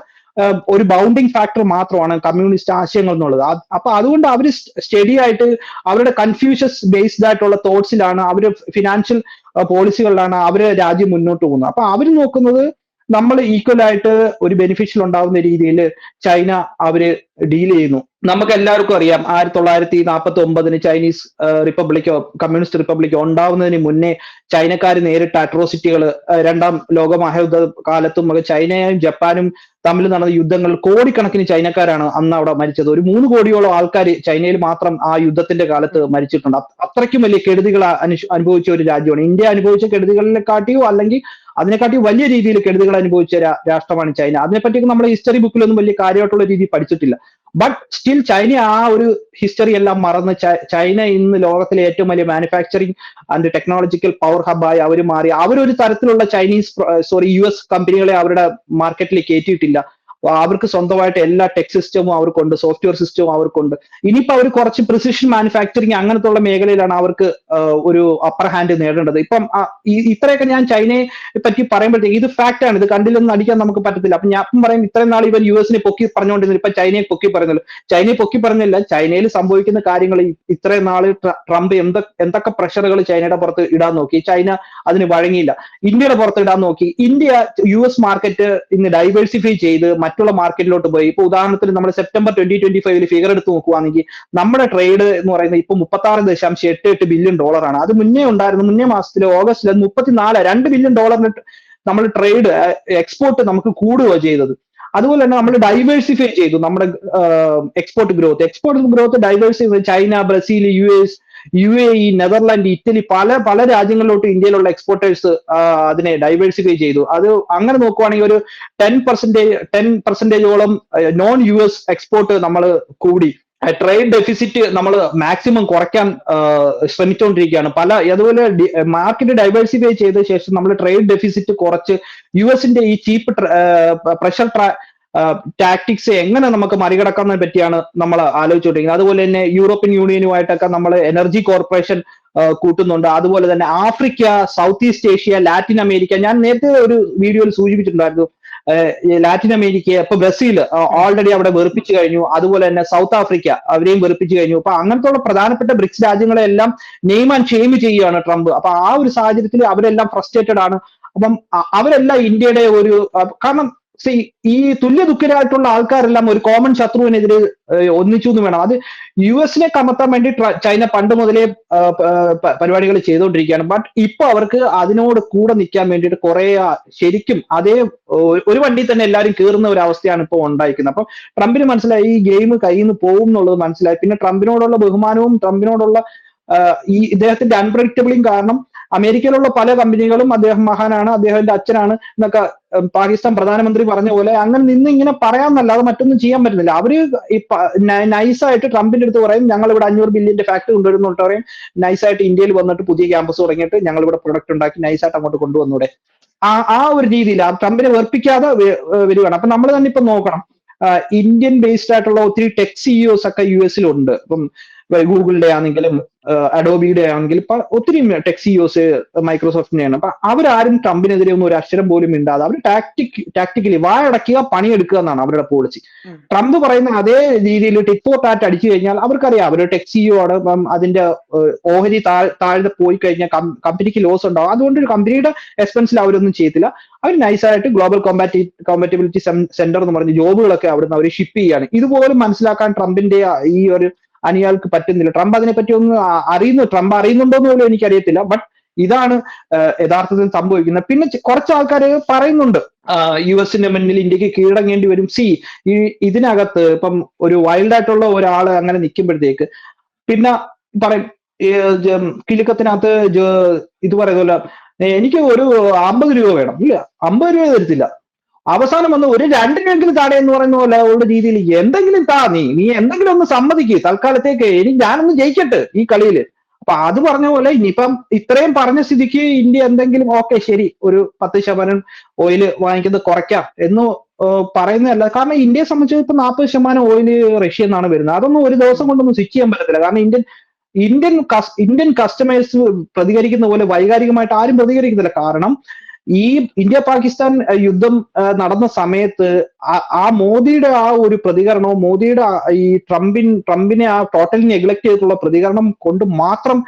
ഒരു ബൗണ്ടിങ് ഫാക്ടർ മാത്രമാണ് കമ്മ്യൂണിസ്റ്റ് ആശയങ്ങൾ എന്നുള്ളത്. അപ്പൊ അതുകൊണ്ട് അവർ സ്റ്റഡി ആയിട്ട് അവരുടെ കൺഫ്യൂഷ്യസ് ബേസ്ഡ് ആയിട്ടുള്ള തോട്ട്സിലാണ് അവർ ഫിനാൻഷ്യൽ പോളിസികളിലാണ് അവർ രാജ്യം മുന്നോട്ട് പോകുന്നത്. അപ്പൊ അവർ നോക്കുന്നത് നമ്മൾ ഈക്വൽ ആയിട്ട് ഒരു ബെനിഫിഷ്യൽ ഉണ്ടാവുന്ന രീതിയിൽ ചൈന അവർ ഡീൽ ചെയ്യുന്നു. നമുക്ക് എല്ലാവർക്കും അറിയാം ആയിരത്തി തൊള്ളായിരത്തി നാൽപ്പത്തി ഒമ്പതിന് ചൈനീസ് റിപ്പബ്ലിക്കോ കമ്മ്യൂണിസ്റ്റ് റിപ്പബ്ലിക്കോ ഉണ്ടാവുന്നതിന് മുന്നേ ചൈനക്കാർ നേരിട്ട അട്രോസിറ്റികൾ രണ്ടാം ലോക മഹായുദ്ധ കാലത്തും ചൈനയും ജപ്പാനും തമ്മിൽ നടന്ന യുദ്ധങ്ങൾ കോടിക്കണക്കിന് ചൈനക്കാരാണ് അന്ന് അവിടെ മരിച്ചത്. ഒരു മൂന്ന് കോടിയോളം ആൾക്കാർ ചൈനയിൽ മാത്രം ആ യുദ്ധത്തിന്റെ കാലത്ത് മരിച്ചിട്ടുണ്ട്. അത്രയ്ക്കും വലിയ കെടുതികൾ അനുഭവിച്ച ഒരു രാജ്യമാണ്. ഇന്ത്യ അനുഭവിച്ച കെടുതികളിനെക്കാട്ടിയോ അല്ലെങ്കിൽ അതിനെക്കാട്ടി വലിയ രീതിയിൽ കെടുതികൾ അനുഭവിച്ച രാഷ്ട്രമാണ് ചൈന. അതിനെപ്പറ്റി നമ്മൾ ഹിസ്റ്ററി ബുക്കിലൊന്നും വലിയ കാര്യമായിട്ടുള്ള രീതിയിൽ പഠിച്ചിട്ടില്ല. ബട്ട് സ്റ്റിൽ ചൈന ആ ഒരു ഹിസ്റ്ററി എല്ലാം മറന്ന് ചൈന ഇന്ന് ലോകത്തിലെ ഏറ്റവും വലിയ മാനുഫാക്ചറിങ് ആൻഡ് ടെക്നോളജിക്കൽ പവർ ഹബായി അവർ മാറി. അവരൊരു തരത്തിലുള്ള ചൈനീസ് സോറി യു എസ് കമ്പനികളെ അവരുടെ മാർക്കറ്റിൽ കയറ്റിയിട്ടില്ല അവർക്ക് സ്വന്തമായിട്ട് എല്ലാ ടെക് സിസ്റ്റവും അവർക്കുണ്ട് സോഫ്റ്റ്വെയർ സിസ്റ്റവും അവർക്കുണ്ട്. ഇനിയിപ്പോൾ അവർ കുറച്ച് പ്രിസിഷൻ മാനുഫാക്ചറിങ് അങ്ങനത്തെ ഉള്ള മേഖലയിലാണ് അവർക്ക് ഒരു അപ്പർ ഹാൻഡ് നേടേണ്ടത്. ഇപ്പം ഇത്രയൊക്കെ ഞാൻ ചൈനയെ പറ്റി പറയുമ്പോഴത്തേക്ക് ഇത് ഫാക്റ്റ് ആണ്. ഇത് കണ്ടില്ലെന്ന് അടിക്കാൻ നമുക്ക് പറ്റത്തില്ല. അപ്പൊ ഞാൻ പറയും ഇത്രയും നാൾ ഇവൻ യു എസിനെ പൊക്കി പറഞ്ഞുകൊണ്ടിരുന്നില്ല ഇപ്പൊ ചൈനയെ പൊക്കി പറയുന്നല്ലോ ചൈനയെ പൊക്കി പറഞ്ഞില്ല. ചൈനയിൽ സംഭവിക്കുന്ന കാര്യങ്ങൾ ഇത്രയും നാൾ ട്രംപ് എന്ത എന്തൊക്കെ പ്രഷറുകൾ ചൈനയുടെ പുറത്ത് ഇടാൻ നോക്കി. ചൈന അതിന് വഴങ്ങിയില്ല. ഇന്ത്യയുടെ പുറത്ത് ഇടാൻ നോക്കി. ഇന്ത്യ യു എസ് മാർക്കറ്റ് ഇന്ന് ഡൈവേഴ്സിഫൈ ചെയ്ത് മറ്റുള്ള മാർക്കറ്റിലോട്ട് പോയി. ഇപ്പൊ ഉദാഹരണത്തിന് നമ്മൾ സെപ്റ്റംബർ ട്വന്റി ട്വന്റി ഫൈവിൽ ഫിഗർ എടുത്ത് നോക്കുവാണെങ്കിൽ നമ്മുടെ ട്രേഡ് എന്ന് പറയുന്നത് ഇപ്പൊ മുപ്പത്തി ആറ് ദശാംശം എട്ട് എട്ട് ബില്യൺ ഡോളറാണ് അത് മുന്നേ ഉണ്ടായിരുന്നു. മുന്നേ മാസത്തിൽ ഓഗസ്റ്റിൽ മുപ്പത്തിനാല് രണ്ട് ബില്യൺ ഡോളറിന് നമ്മൾ ട്രേഡ് എക്സ്പോർട്ട് നമുക്ക് കൂടുകയോ ചെയ്തത്. അതുപോലെ തന്നെ നമ്മൾ ഡൈവേഴ്സിഫൈ ചെയ്തു നമ്മുടെ export growth export growth diversify China Brazil U S U A E Netherland Italy പല പല രാജ്യങ്ങളിലോട്ട് ഇന്ത്യയിലുള്ള എക്സ്പോർട്ടേഴ്സ് അതിനെ ഡൈവേഴ്സിഫൈ ചെയ്തു. അത് അങ്ങനെ നോക്കുവാണെങ്കിൽ ഒരു ടെൻ പെർസെന്റേജ് ടെൻ പെർസെന്റേജോളം നോൺ യു എസ് എക്സ്പോർട്ട് നമ്മൾ കൂടി. ട്രേഡ് ഡെഫിസിറ്റ് നമ്മൾ മാക്സിമം കുറയ്ക്കാൻ ശ്രമിച്ചുകൊണ്ടിരിക്കുകയാണ് പല അതുപോലെ മാർക്കറ്റ് ഡൈവേഴ്സിഫൈ ചെയ്ത ശേഷം നമ്മൾ ട്രേഡ് ഡെഫിസിറ്റ് കുറച്ച് യു എസിന്റെ ഈ ചീപ്പ് പ്രഷർ ടാക്ടിക്സ് എങ്ങനെ നമുക്ക് മറികടക്കാന്നതിനെ പറ്റിയാണ് നമ്മൾ ആലോചിച്ചുകൊണ്ടിരിക്കുന്നത്. അതുപോലെ തന്നെ യൂറോപ്യൻ യൂണിയനുമായിട്ടൊക്കെ നമ്മൾ എനർജി കോർപ്പറേഷൻ കൂട്ടുന്നുണ്ട്. അതുപോലെ തന്നെ Africa South East Asia Latin America ഞാൻ നേരത്തെ ഒരു വീഡിയോയിൽ സൂചിപ്പിച്ചിട്ടുണ്ടായിരുന്നു. ലാറ്റിൻ അമേരിക്ക ഇപ്പൊ ബ്രസീൽ ഓൾറെഡി അവിടെ വെറുപ്പിച്ചു കഴിഞ്ഞു. അതുപോലെ തന്നെ സൗത്ത് ആഫ്രിക്ക അവരെയും വെറുപ്പിച്ചു കഴിഞ്ഞു. അപ്പൊ അങ്ങനത്തെ ഉള്ള പ്രധാനപ്പെട്ട ബ്രിക്സ് രാജ്യങ്ങളെല്ലാം നെയിം ആൻഡ് ഷെയിം ചെയ്യുകയാണ് ട്രംപ്. അപ്പൊ ആ ഒരു സാഹചര്യത്തിൽ അവരെല്ലാം ഫ്രസ്ട്രേറ്റഡ് ആണ്. അപ്പം അവരെല്ലാം ഇന്ത്യയുടെ ഒരു കാരണം see ഈ തുല്യ ദുഃഖരായിട്ടുള്ള ആൾക്കാരെല്ലാം ഒരു കോമൺ ശത്രുവിനെതിരെ ഒന്നിച്ചു എന്ന് വേണം. അത് യു എസിനെ കമത്താൻ വേണ്ടി ചൈന പണ്ട് മുതലേ പരിപാടികൾ ചെയ്തുകൊണ്ടിരിക്കുകയാണ്. ബട്ട് ഇപ്പൊ അവർക്ക് അതിനോട് കൂടെ നിൽക്കാൻ വേണ്ടിയിട്ട് കുറെ ശരിക്കും അതേ ഒരു വണ്ടി തന്നെ എല്ലാവരും കയറുന്ന ഒരു അവസ്ഥയാണ് ഇപ്പോൾ ഉണ്ടായിരിക്കുന്നത്. അപ്പൊ ട്രംപിന് മനസ്സിലായി ഈ ഗെയിം കയ്യിൽ നിന്ന് പോകും എന്നുള്ളത് മനസ്സിലായി. പിന്നെ ട്രംപിനോടുള്ള ബഹുമാനവും ട്രംപിനോടുള്ള ഈ ഇദ്ദേഹത്തിന്റെ അൺപ്രഡിക്റ്റബിളിയും കാരണം അമേരിക്കയിലുള്ള പല കമ്പനികളും അദ്ദേഹം മഹാനാണ് അദ്ദേഹത്തിന്റെ അച്ഛനാണ് എന്നൊക്കെ പാകിസ്ഥാൻ പ്രധാനമന്ത്രി പറഞ്ഞ പോലെ അങ്ങനെ നിന്ന് ഇങ്ങനെ പറയാമെന്നല്ലാതെ മറ്റൊന്നും ചെയ്യാൻ പറ്റുന്നില്ല. അവർ നൈസായിട്ട് ട്രംപിന്റെ അടുത്ത് പറയും ഞങ്ങൾ ഇവിടെ അഞ്ഞൂറ് ബില്യന്റെ ഫാക്ടറി കൊണ്ടുവരുന്നുണ്ട് പറയും. നൈസായിട്ട് ഇന്ത്യയിൽ വന്നിട്ട് പുതിയ ക്യാമ്പസ് തുടങ്ങിയിട്ട് ഞങ്ങൾ ഇവിടെ പ്രൊഡക്റ്റ് ഉണ്ടാക്കി നൈസായിട്ട് അങ്ങോട്ട് കൊണ്ടുവന്നൂടെ. ആ ആ ഒരു രീതിയിൽ ആ ട്രംപിനെ വെറുപ്പിക്കാതെ വരികയാണ്. അപ്പൊ നമ്മൾ തന്നെ ഇപ്പൊ നോക്കണം. ഇന്ത്യൻ ബേസ്ഡ് ആയിട്ടുള്ള ഒത്തിരി ടെക് സിഇഒസ് ഒക്കെ യു എസിലുണ്ട്. ഇപ്പം ഗൂഗിളിന്റെ ആണെങ്കിലും അഡോബിയുടെ ആണെങ്കിലും ഇപ്പൊ ഒത്തിരി ടെക് സിഇഒസ് മൈക്രോസോഫ്റ്റിന്റെയാണ് അപ്പൊ അവരാരും ട്രംപിനെതിരെ ഒന്നും ഒരു അക്ഷരം പോലും ഇണ്ടാതെ അവർ ടാക്ടിക് ടാക്ടിക്കലി വായടക്കുക പണിയെടുക്കുക എന്നാണ് അവരുടെ പോളിസി ട്രംപ് പറയുന്ന അതേ രീതിയിൽ ടിപ്പോ ടാറ്റ് അടിച്ചു കഴിഞ്ഞാൽ അവർക്കറിയാം അവരുടെ ടെക് സിഇഒ ആണ്. അപ്പം അതിന്റെ ഓഹരി താഴ്ന്ന് താഴെ പോയി കഴിഞ്ഞാൽ കമ്പനിക്ക് ലോസ് ഉണ്ടാവും. അതുകൊണ്ട് ഒരു കമ്പനിയുടെ എക്സ്പെൻസിൽ അവരൊന്നും ചെയ്യത്തില്ല. അവർ നൈസായിട്ട് ഗ്ലോബൽ കോമ്പാറ്റി കോമ്പാറ്റബിലിറ്റി സെന്റർ എന്ന് പറഞ്ഞ ജോബുകളൊക്കെ അവിടുന്ന് അവർ ഷിപ്പ് ചെയ്യാണ്. ഇതുപോലും മനസ്സിലാക്കാൻ ട്രംപിന്റെ ഈ ഒരു അണിയാൾക്ക് പറ്റുന്നില്ല. ട്രംപ് അതിനെപ്പറ്റി ഒന്ന് അറിയുന്നു. ട്രംപ് അറിയുന്നുണ്ടോന്ന് പോലും എനിക്കറിയത്തില്ല. ബട്ട് ഇതാണ് യഥാർത്ഥത്തിൽ സംഭവിക്കുന്നത്. പിന്നെ കുറച്ച് ആൾക്കാർ പറയുന്നുണ്ട്. യു എസിന്റെ മുന്നിൽ ഇന്ത്യയ്ക്ക് കീഴടങ്ങേണ്ടി വരും. സി ഈ ഇതിനകത്ത് ഇപ്പം ഒരു വൈൽഡ് ആയിട്ടുള്ള ഒരാൾ അങ്ങനെ നിൽക്കുമ്പോഴത്തേക്ക് പിന്നെ പറയും കിലുക്കത്തിനകത്ത് ഇത് പറയുന്നല്ലോ എനിക്ക് ഒരു അമ്പത് രൂപ വേണം. ഇല്ല അമ്പത് രൂപ തരത്തില്ല. അവസാനം വന്ന് ഒരു രണ്ടിനെങ്കിലും താടെ എന്ന് പറയുന്ന പോലെ ഉള്ള രീതിയിൽ എന്തെങ്കിലും താ നീ നീ എന്തെങ്കിലും ഒന്ന് സമ്മതിക്ക്. തൽക്കാലത്തേക്ക് ഇനി ഞാനൊന്ന് ജയിക്കട്ടെ ഈ കളിയിൽ അപ്പൊ അത് പറഞ്ഞ പോലെ ഇനിയിപ്പം ഇത്രയും പറഞ്ഞ സ്ഥിതിക്ക് ഇന്ത്യ എന്തെങ്കിലും ഓക്കെ ശരി ഒരു പത്ത് ശതമാനം ഓയിൽ വാങ്ങിക്കുന്നത് കുറയ്ക്കാം എന്ന് പറയുന്നതല്ല. കാരണം ഇന്ത്യയെ സംബന്ധിച്ച് ഇപ്പൊ നാൽപ്പത് ശതമാനം ഓയിൽ റഷ്യ എന്നാണ് വരുന്നത്. അതൊന്നും ഒരു ദിവസം കൊണ്ടൊന്നും സ്വിച്ച് ചെയ്യാൻ പറ്റത്തില്ല. കാരണം ഇന്ത്യൻ ഇന്ത്യൻ ഇന്ത്യൻ കസ്റ്റമേഴ്സ് പ്രതികരിക്കുന്ന പോലെ വൈകാരികമായിട്ട് ആരും പ്രതികരിക്കുന്നില്ല. കാരണം ഈ ഇന്ത്യ പാകിസ്ഥാൻ യുദ്ധം നടന്ന സമയത്ത് ആ- മോദിയുടെ ആ ഒരു പ്രതികരണവും മോദിയുടെ ഈ ട്രംപിൻ ട്രംപിനെ ആ ടോട്ടലി നെഗ്ലക്ട് ചെയ്തിട്ടുള്ള പ്രതികരണം കൊണ്ട് മാത്രം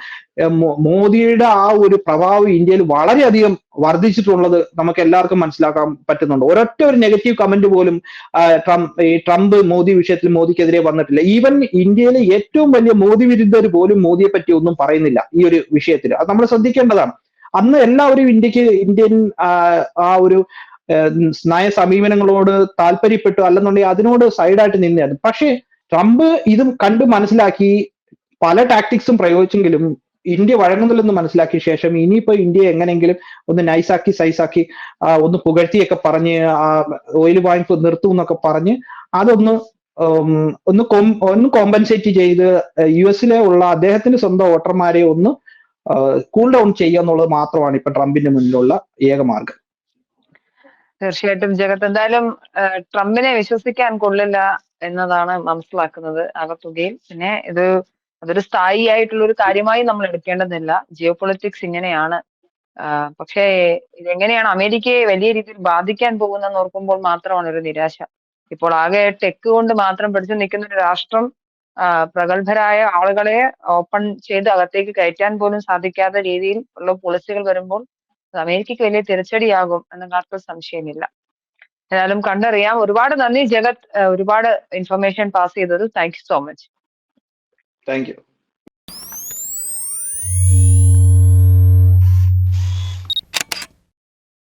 മോദിയുടെ ആ ഒരു പ്രഭാവം ഇന്ത്യയിൽ വളരെയധികം വർദ്ധിച്ചിട്ടുള്ളത് നമുക്ക് എല്ലാവർക്കും മനസ്സിലാക്കാൻ പറ്റുന്നുണ്ട്. ഒരൊറ്റ ഒരു നെഗറ്റീവ് കമന്റ് പോലും ട്രംപ് ഈ ട്രംപ് മോദി വിഷയത്തിൽ മോദിക്കെതിരെ വന്നിട്ടില്ല. ഈവൻ ഇന്ത്യയിലെ ഏറ്റവും വലിയ മോദി വിരുദ്ധർ പോലും മോദിയെ പറ്റി ഒന്നും പറയുന്നില്ല ഈ ഒരു വിഷയത്തിൽ അത് നമ്മൾ ശ്രദ്ധിക്കേണ്ടതാണ്. അന്ന് എല്ലാവരും ഇന്ത്യയ്ക്ക് ഇന്ത്യൻ ആ, ഒരു നയ സമീപനങ്ങളോട് താല്പര്യപ്പെട്ടു അല്ലെന്നുണ്ടെങ്കിൽ അതിനോട് സൈഡായിട്ട് നിന്നായിരുന്നു പക്ഷേ ട്രംപ് ഇത് കണ്ട് മനസ്സിലാക്കി പല ടാക്ടിക്സും പ്രയോഗിച്ചെങ്കിലും ഇന്ത്യ വഴങ്ങുന്നില്ലെന്ന് മനസ്സിലാക്കിയ ശേഷം ഇനിയിപ്പോ ഇന്ത്യ എങ്ങനെയെങ്കിലും ഒന്ന് നൈസാക്കി സൈസാക്കി ഒന്ന് പുകഴ്ത്തിയൊക്കെ പറഞ്ഞ് ഓയിൽ വാങ്ങിപ്പ് നിർത്തും എന്നൊക്കെ പറഞ്ഞ് അതൊന്ന് ഒന്ന് ഒന്ന് കോമ്പൻസേറ്റ് ചെയ്ത് യു എസിലെ ഉള്ള അദ്ദേഹത്തിന്റെ സ്വന്തം വോട്ടർമാരെ ഒന്ന് കൂൾ ഡൗൺ ചെയ്യുക എന്നുള്ളത് മാത്രമാണ് ഇപ്പൊ ട്രംപിന്റെ മുന്നിലുള്ള ഏക മാർഗം. തീർച്ചയായിട്ടും ജഗത്ത് എന്തായാലും ട്രംപിനെ വിശ്വസിക്കാൻ കൊള്ളില്ല എന്നതാണ് മനസ്സിലാക്കുന്നത് ആകത്തുകയിൽ. പിന്നെ ഇത് അതൊരു സ്ഥായി ആയിട്ടുള്ള ഒരു കാര്യമായി നമ്മൾ എടുക്കേണ്ടതില്ല. ജിയോ പൊളിറ്റിക്സ് ഇങ്ങനെയാണ് പക്ഷേ ഇതെങ്ങനെയാണ് അമേരിക്കയെ വലിയ രീതിയിൽ ബാധിക്കാൻ പോകുന്നെന്ന് ഓർക്കുമ്പോൾ മാത്രമാണ് ഒരു നിരാശ. ഇപ്പോൾ ആകെ ടെക് കൊണ്ട് മാത്രം പിടിച്ചു നിൽക്കുന്ന ഒരു രാഷ്ട്രം പ്രഗത്ഭരായ ആളുകളെ ഓപ്പൺ ചെയ്ത് അകത്തേക്ക് കയറ്റാൻ പോലും സാധിക്കാത്ത രീതിയിൽ ഉള്ള പോളിസികൾ വരുമ്പോൾ അമേരിക്കയ്ക്ക് വലിയ തിരിച്ചടിയാകും എന്നുള്ള സംശയമില്ല. എന്നാലും കണ്ടറിയാം. ഒരുപാട് നന്ദി ജഗത്. ഒരുപാട് ഇൻഫർമേഷൻ പാസ് ചെയ്തത് thank you so much thank you